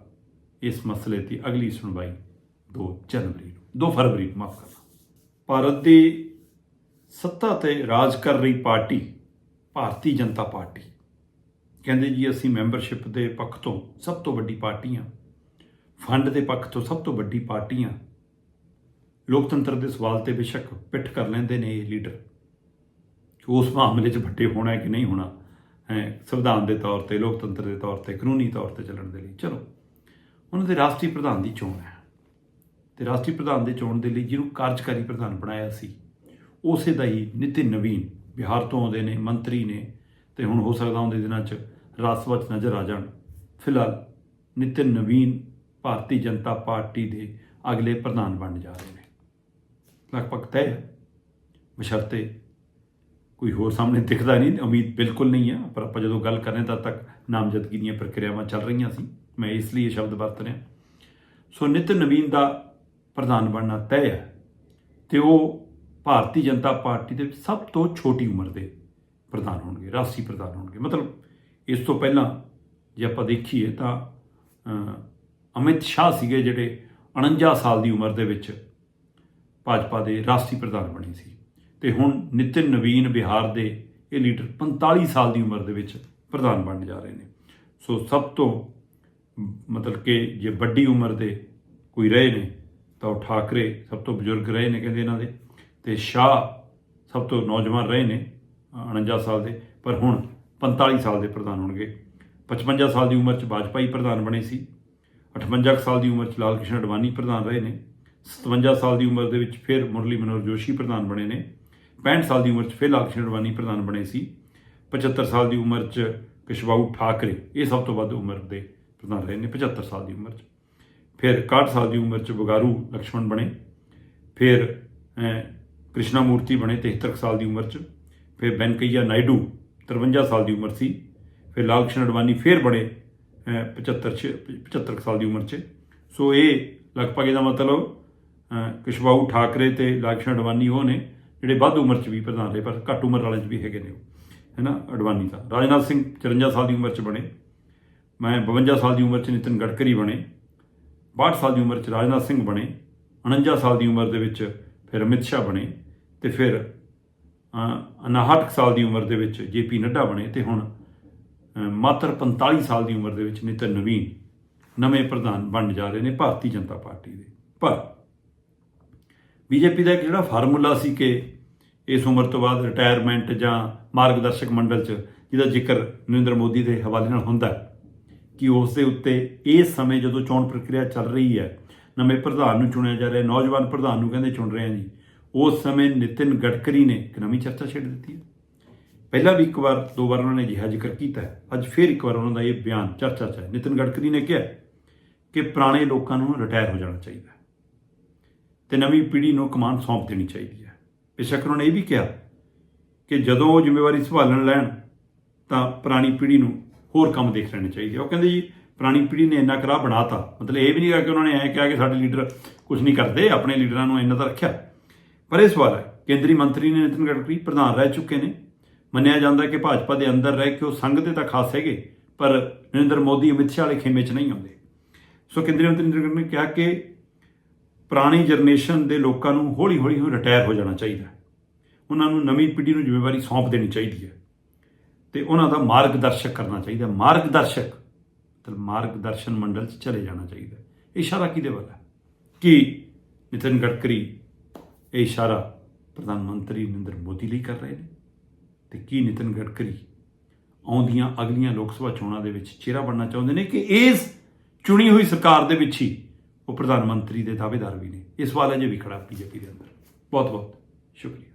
Speaker 1: ਇਸ ਮਸਲੇ ਦੀ ਅਗਲੀ ਸੁਣਵਾਈ 2 ਜਨਵਰੀ 2 ਫਰਵਰੀ ਮਾਫ ਕਰਨਾ। ਭਾਰਤ ਦੀ ਸੱਤਾ ਤੇ ਰਾਜ ਕਰ ਰਹੀ ਪਾਰਟੀ, ਭਾਰਤੀ ਜਨਤਾ ਪਾਰਟੀ। ਕਹਿੰਦੇ ਜੀ, ਅਸੀਂ ਮੈਂਬਰਸ਼ਿਪ ਦੇ ਪੱਖ ਤੋਂ ਸਭ ਤੋਂ ਵੱਡੀ ਪਾਰਟੀ ਪਾਰਟੀਆਂ, ਫੰਡ ਦੇ ਪੱਖ ਤੋਂ ਸਭ ਤੋਂ ਵੱਡੀ ਪਾਰਟੀ ਪਾਰਟੀਆਂ, ਲੋਕਤੰਤਰ ਦੇ ਸਵਾਲ ਤੇ ਬੇਸ਼ੱਕ ਪਿੱਠ ਕਰ ਲੈਂਦੇ ਨੇ ਇਹ ਲੀਡਰ। ਉਸ ਮਾਮਲੇ 'ਚ ਵੱਡੇ ਹੋਣਾ ਕਿ ਨਹੀਂ ਹੋਣਾ, ਹੈ, ਸੰਵਿਧਾਨ ਦੇ ਤੌਰ ਤੇ, ਲੋਕਤੰਤਰ ਦੇ ਤੌਰ ਤੇ, ਕਾਨੂੰਨੀ ਤੌਰ ਤੇ ਚੱਲਣ ਦੇ ਲਈ। ਚਲੋ, ਉਹਨਾਂ ਦੇ ਰਾਸ਼ਟਰੀ ਪ੍ਰਧਾਨ ਦੀ ਚੋਣ ਹੈ। ਤੇ ਰਾਸ਼ਟਰੀ ਪ੍ਰਧਾਨ ਦੇ ਚੋਣ ਦੇ ਲਈ ਜਿਹਨੂੰ ਕਾਰਜਕਾਰੀ ਪ੍ਰਧਾਨ ਬਣਾਇਆ ਸੀ, ਉਸੇ ਦਾ ਹੀ ਨਿਤਿਨ ਨਵੀਨ ਬਿਹਾਰ ਤੋਂ ਆਉਂਦੇ ਨੇ, ਮੰਤਰੀ ਨੇ ਤੇ ਹੁਣ ਹੋ ਸਕਦਾ ਆਉਂਦੇ ਦਿਨਾਂ 'ਚ ਰਾਜ ਸਭਾ 'ਚ ਨਜ਼ਰ ਆ ਜਾਣ। ਫਿਲਹਾਲ ਨਿਤਿਨ ਨਵੀਨ ਭਾਰਤੀ ਜਨਤਾ ਪਾਰਟੀ ਦੇ ਅਗਲੇ ਪ੍ਰਧਾਨ ਬਣ ਜਾ ਰਹੇ ਨੇ। ਲਗਭਗ ਤੈਅ ਹੈ। ਬਸ਼ਰਤੇ ਕੋਈ ਹੋਰ ਸਾਹਮਣੇ ਦਿਖਦਾ ਨਹੀਂ, ਉਮੀਦ ਬਿਲਕੁਲ ਨਹੀਂ ਹੈ ਪਰ ਆਪਾਂ ਜਦੋਂ ਗੱਲ ਕਰ ਰਹੇ ਹਾਂ, ਤਦ ਤੱਕ ਨਾਮਜ਼ਦਗੀ ਦੀਆਂ ਪ੍ਰਕਿਰਿਆਵਾਂ ਚੱਲ ਰਹੀਆਂ ਸੀ। ਮੈਂ ਇਸ ਲਈ ਇਹ ਸ਼ਬਦ ਵਰਤ ਰਿਹਾ। ਸੋ ਨਿਤ ਨਵੀਨ ਦਾ ਪ੍ਰਧਾਨ ਬਣਨਾ ਤੈਅ ਹੈ ਤੇ ਉਹ ਭਾਰਤੀ ਜਨਤਾ ਪਾਰਟੀ ਦੇ ਸਭ ਤੋਂ ਛੋਟੀ ਉਮਰ ਦੇ ਪ੍ਰਧਾਨ ਹੋਣਗੇ, ਰਾਸ਼ਟਰੀ ਪ੍ਰਧਾਨ ਹੋਣਗੇ। ਮਤਲਬ ਇਸ ਤੋਂ ਪਹਿਲਾਂ ਜੇ ਆਪਾਂ ਦੇਖੀਏ ਤਾਂ ਅਮਿਤ ਸ਼ਾਹ ਸੀਗੇ ਜਿਹੜੇ 49 ਸਾਲ ਦੀ ਉਮਰ ਦੇ ਵਿੱਚ ਭਾਜਪਾ ਦੇ ਰਾਸ਼ਟਰੀ ਪ੍ਰਧਾਨ ਬਣੇ ਸੀ ਤੇ ਹੁਣ ਨਿਤਿਨ ਨਵੀਨ ਬਿਹਾਰ ਦੇ ਇਹ ਲੀਡਰ 45 ਸਾਲ ਦੀ ਉਮਰ ਦੇ ਵਿੱਚ ਪ੍ਰਧਾਨ ਬਣ ਜਾ ਰਹੇ ਨੇ। ਸੋ ਸਭ ਤੋਂ, ਮਤਲਬ ਕਿ ਜੇ ਵੱਡੀ ਉਮਰ ਦੇ ਕੋਈ ਰਹੇ ਨੇ ਤਾਂ ਉਹ ਠਾਕਰੇ ਸਭ ਤੋਂ ਬਜ਼ੁਰਗ ਰਹੇ ਨੇ ਕਹਿੰਦੇ ਇਹਨਾਂ ਦੇ ਤੇ ਸ਼ਾਹ ਸਭ ਤੋਂ ਨੌਜਵਾਨ ਰਹੇ ਨੇ ਅ, 49 ਸਾਲ ਦੇ ਪਰ ਹੁਣ 45 ਸਾਲ ਦੇ ਪ੍ਰਧਾਨ ਹੋਣਗੇ। 55 ਸਾਲ ਦੀ ਉਮਰ 'ਚ ਵਾਜਪਾਈ ਪ੍ਰਧਾਨ ਬਣੇ ਸੀ 58 ਕੁ ਸਾਲ ਦੀ ਉਮਰ 'ਚ ਲਾਲ ਕ੍ਰਿਸ਼ਨ ਅਡਵਾਨੀ ਪ੍ਰਧਾਨ ਰਹੇ ਨੇ 57 ਸਾਲ ਦੀ ਉਮਰ ਦੇ ਵਿੱਚ ਫਿਰ ਮੁਰਲੀ ਮਨੋਹਰ ਜੋਸ਼ੀ ਪ੍ਰਧਾਨ ਬਣੇ ਨੇ 65 ਸਾਲ ਦੀ ਉਮਰ 'ਚ ਫਿਰ ਲਾਲ ਕ੍ਰਿਸ਼ਨ ਅਡਵਾਨੀ ਪ੍ਰਧਾਨ ਬਣੇ ਸੀ 75 ਸਾਲ ਦੀ ਉਮਰ 'ਚ ਕਸ਼ਵਾਊ ਠਾਕਰੇ ਇਹ ਸਭ ਤੋਂ ਵੱਧ ਉਮਰ ਦੇ ਪ੍ਰਧਾਨ ਰਹੇ ਨੇ 75 ਸਾਲ ਦੀ ਉਮਰ 'ਚ। ਫਿਰ 61 ਸਾਲ ਦੀ ਉਮਰ 'ਚ ਬਗਾਰੂ ਲਕਸ਼ਮਣ ਬਣੇ। ਫਿਰ ਕ੍ਰਿਸ਼ਨਾ ਮੂਰਤੀ ਬਣੇ 73 ਕੁ ਸਾਲ ਦੀ ਉਮਰ 'ਚ। ਫਿਰ ਵੈਂਕਈਆ ਨਾਇਡੂ 53 ਸਾਲ ਦੀ ਉਮਰ ਸੀ। ਫਿਰ ਲਾਲ ਕ੍ਰਿਸ਼ਨ ਅਡਵਾਨੀ ਫਿਰ ਬਣੇ ਅਹ, 75 ਛੇ- 75 ਕੁ ਸਾਲ ਦੀ ਉਮਰ 'ਚ। ਸੋ ਇਹ ਲਗਭਗ ਇਹਦਾ ਮਤਲਬ ਅਹ, ਠਾਕਰੇ ਤੇ ਲਾਲ ਅਡਵਾਨੀ ਉਹ ਨੇ ਜਿਹੜੇ ਵੱਧ ਉਮਰ 'ਚ ਵੀ ਪ੍ਰਧਾਨ ਰਹੇ ਪਰ ਘੱਟ ਉਮਰ ਵਾਲੇ 'ਚ ਵੀ ਹੈਗੇ ਨੇ ਉਹ ਹੈਨਾ ਅਡਵਾਨੀ ਦਾ ਰਾਜਨਾਥ ਸਿੰਘ 54 ਸਾਲ ਦੀ ਉਮਰ 'ਚ ਬਣੇ। ਮੈਂ 52 ਸਾਲ ਦੀ ਉਮਰ 'ਚ ਨਿਤਨ ਗਡਕਰੀ ਬਣੇ। 62 ਸਾਲ ਦੀ ਉਮਰ 'ਚ ਰਾਜਨਾਥ ਸਿੰਘ ਬਣੇ 49 ਸਾਲ ਦੀ ਉਮਰ ਦੇ ਵਿੱਚ ਫਿਰ ਅਮਿਤ ਸ਼ਾਹ ਬਣੇ ਤੇ ਫਿਰ ਅ, 59 ਕੁ ਸਾਲ ਦੀ ਉਮਰ ਦੇ ਵਿੱਚ ਜੇਪੀ ਨੱਡਾ ਬਣੇ ਤੇ ਹੁਣ ਮਾਤਰ 45 ਸਾਲ ਦੀ ਉਮਰ ਦੇ ਵਿੱਚ ਨਿਤਨ ਨਵੀਨ ਨਵੇਂ ਪ੍ਰਧਾਨ ਬਣ ਜਾ ਰਹੇ ਨੇ ਭਾਰਤੀ ਜਨਤਾ ਪਾਰਟੀ ਦੇ। ਪਰ ਬੀਜੇਪੀ ਦਾ ਇੱਕ ਜਿਹੜਾ ਫਾਰਮੂਲਾ ਸੀ ਕਿ ਇਸ ਉਮਰ ਤੋਂ ਬਾਅਦ ਰਿਟਾਇਰਮੈਂਟ ਜਾਂ ਮਾਰਗਦਰਸ਼ਕ ਮੰਡਲ 'ਚ ਜਿਹਦਾ ਜ਼ਿਕਰ ਨਰਿੰਦਰ ਮੋਦੀ ਦੇ ਹਵਾਲੇ ਨਾਲ ਹੁੰਦਾ ਹੈ ਕਿ ਉਸ ਦੇ ਉੱਤੇ ਇਸ ਸਮੇਂ ਜਦੋਂ ਚੋਣ ਪ੍ਰਕਿਰਿਆ ਚੱਲ ਰਹੀ ਹੈ, ਨਵੇਂ ਪ੍ਰਧਾਨ ਨੂੰ ਚੁਣਿਆ ਜਾ ਰਿਹਾ, ਨੌਜਵਾਨ ਪ੍ਰਧਾਨ ਨੂੰ ਕਹਿੰਦੇ ਚੁਣ ਰਹੇ ਆ ਜੀ। ਉਸ ਸਮੇਂ ਨਿਤਿਨ ਗਡਕਰੀ ਨੇ ਇੱਕ ਨਵੀਂ ਚਰਚਾ ਛੇੜ ਦਿੱਤੀ ਹੈ। ਪਹਿਲਾਂ ਵੀ ਇੱਕ ਵਾਰ, ਦੋ ਵਾਰ ਉਹਨਾਂ ਨੇ ਅਜਿਹਾ ਜ਼ਿਕਰ ਕੀਤਾ ਹੈ। ਅੱਜ ਫਿਰ ਇੱਕ ਵਾਰ ਉਹਨਾਂ ਦਾ ਇਹ ਬਿਆਨ, ਚਰਚਾ 'ਚ ਹੈ। ਨਿਤਿਨ ਗਡਕਰੀ ਨੇ ਕਿਹਾ ਕਿ ਪੁਰਾਣੇ ਲੋਕਾਂ ਨੂੰ ਰਿਟਾਇਰ ਹੋ ਜਾਣਾ ਚਾਹੀਦਾ ਹੈ ਤੇ ਨਵੀਂ ਪੀੜ੍ਹੀ ਨੂੰ ਕਮਾਨ ਸੌਂਪ ਦੇਣੀ ਚਾਹੀਦੀ ਹੈ। ਬੇਸ਼ੱਕ ਉਹਨਾਂ ਨੇ ਇਹ ਵੀ ਕਿਹਾ ਕਿ ਜਦੋਂ ਉਹ ਜ਼ਿੰਮੇਵਾਰੀ ਸੰਭਾਲਣ ਲੈਣ ਤਾਂ ਪੁਰਾਣੀ ਪੀੜ੍ਹੀ ਨੂੰ ਹੋਰ ਕੰਮ ਦੇਖ ਲੈਣੇ ਚਾਹੀਦੇ ਉਹ ਕਹਿੰਦੇ ਜੀ, ਪੁਰਾਣੀ ਪੀੜ੍ਹੀ ਨੇ ਇੰਨਾ ਕਰਾ ਬਣਾਤਾ। ਮਤਲਬ ਇਹ ਵੀ ਨਹੀਂ ਕਿ ਉਹਨਾਂ ਨੇ ਐਂ ਕਿਹਾ ਕਿ ਸਾਡੇ ਲੀਡਰ ਕੁਝ ਨਹੀਂ ਕਰਦੇ, ਆਪਣੇ ਲੀਡਰਾਂ ਨੂੰ ਇੰਨਾ ਤਾਂ ਰੱਖਿਆ। ਪਰ ਇਹ ਸਵਾਲ ਹੈ, ਕੇਂਦਰੀ ਮੰਤਰੀ ਨੇ ਨਿਤਿਨ ਗਡਕਰੀ ਪ੍ਰਧਾਨ ਰਹਿ ਚੁੱਕੇ ਨੇ। ਮੰਨਿਆ ਜਾਂਦਾ ਕਿ ਭਾਜਪਾ ਦੇ ਅੰਦਰ ਰਹਿ ਕੇ ਉਹ ਸੰਘ ਦੇ ਤਾਂ ਖਾਸ ਹੈਗੇ, ਪਰ ਨਰਿੰਦਰ ਮੋਦੀ, ਅਮਿਤ ਸ਼ਾਹ ਵਾਲੇ ਖੇਮੇ 'ਚ ਨਹੀਂ ਆਉਂਦੇ। ਸੋ ਕੇਂਦਰੀ ਮੰਤਰੀ ਨਿਤਿਨ ਗਡਕਰੀ ਨੇ ਕਿਹਾ ਕਿ ਪੁਰਾਣੀ ਜਨਰੇਸ਼ਨ ਦੇ ਲੋਕਾਂ ਨੂੰ ਹੌਲੀ ਹੌਲੀ ਹੁਣ ਰਿਟਾਇਰ ਹੋ ਜਾਣਾ ਚਾਹੀਦਾ ਉਹਨਾਂ ਨੂੰ ਨਵੀਂ ਪੀੜ੍ਹੀ ਨੂੰ ਜ਼ਿੰਮੇਵਾਰੀ ਸੌਂਪ ਦੇਣੀ ਚਾਹੀਦੀ ਹੈ। ਤੇ ਉਹਨਾਂ ਦਾ ਮਾਰਗਦਰਸ਼ਕ ਕਰਨਾ ਚਾਹੀਦਾ ਮਾਰਗਦਰਸ਼ਕ, ਮਤਲਬ ਮਾਰਗਦਰਸ਼ਨ ਮੰਡਲ 'ਚ ਚਲੇ ਜਾਣਾ ਚਾਹੀਦਾ ਇਹ ਇਸ਼ਾਰਾ ਕਿਹਦੇ ਵੱਲ ਹੈ? ਕਿ ਨਿਤਿਨ ਗਡਕਰੀ ਇਹ ਇਸ਼ਾਰਾ ਪ੍ਰਧਾਨ ਮੰਤਰੀ ਨਰਿੰਦਰ ਮੋਦੀ ਲਈ ਕਰ ਰਹੇ ਨੇ? ਤੇ ਕੀ ਨਿਤਿਨ ਗਡਕਰੀ ਆਉਂਦੀਆਂ ਅਗਲੀਆਂ ਲੋਕ ਸਭਾ ਚੋਣਾਂ ਦੇ ਵਿੱਚ ਚਿਹਰਾ ਬਣਨਾ ਚਾਹੁੰਦੇ ਨੇ ਕਿ ਇਸ ਚੁਣੀ ਹੋਈ ਸਰਕਾਰ ਦੇ ਵਿੱਚ ਹੀ ਉਹ ਪ੍ਰਧਾਨ ਮੰਤਰੀ ਦੇ ਦਾਅਵੇਦਾਰ ਵੀ ਨੇ? ਇਹ ਸਵਾਲ ਅਜੇ ਵੀ ਖੜਾ ਬੀਜੇਪੀ ਦੇ ਅੰਦਰ। ਬਹੁਤ ਬਹੁਤ ਸ਼ੁਕਰੀਆ।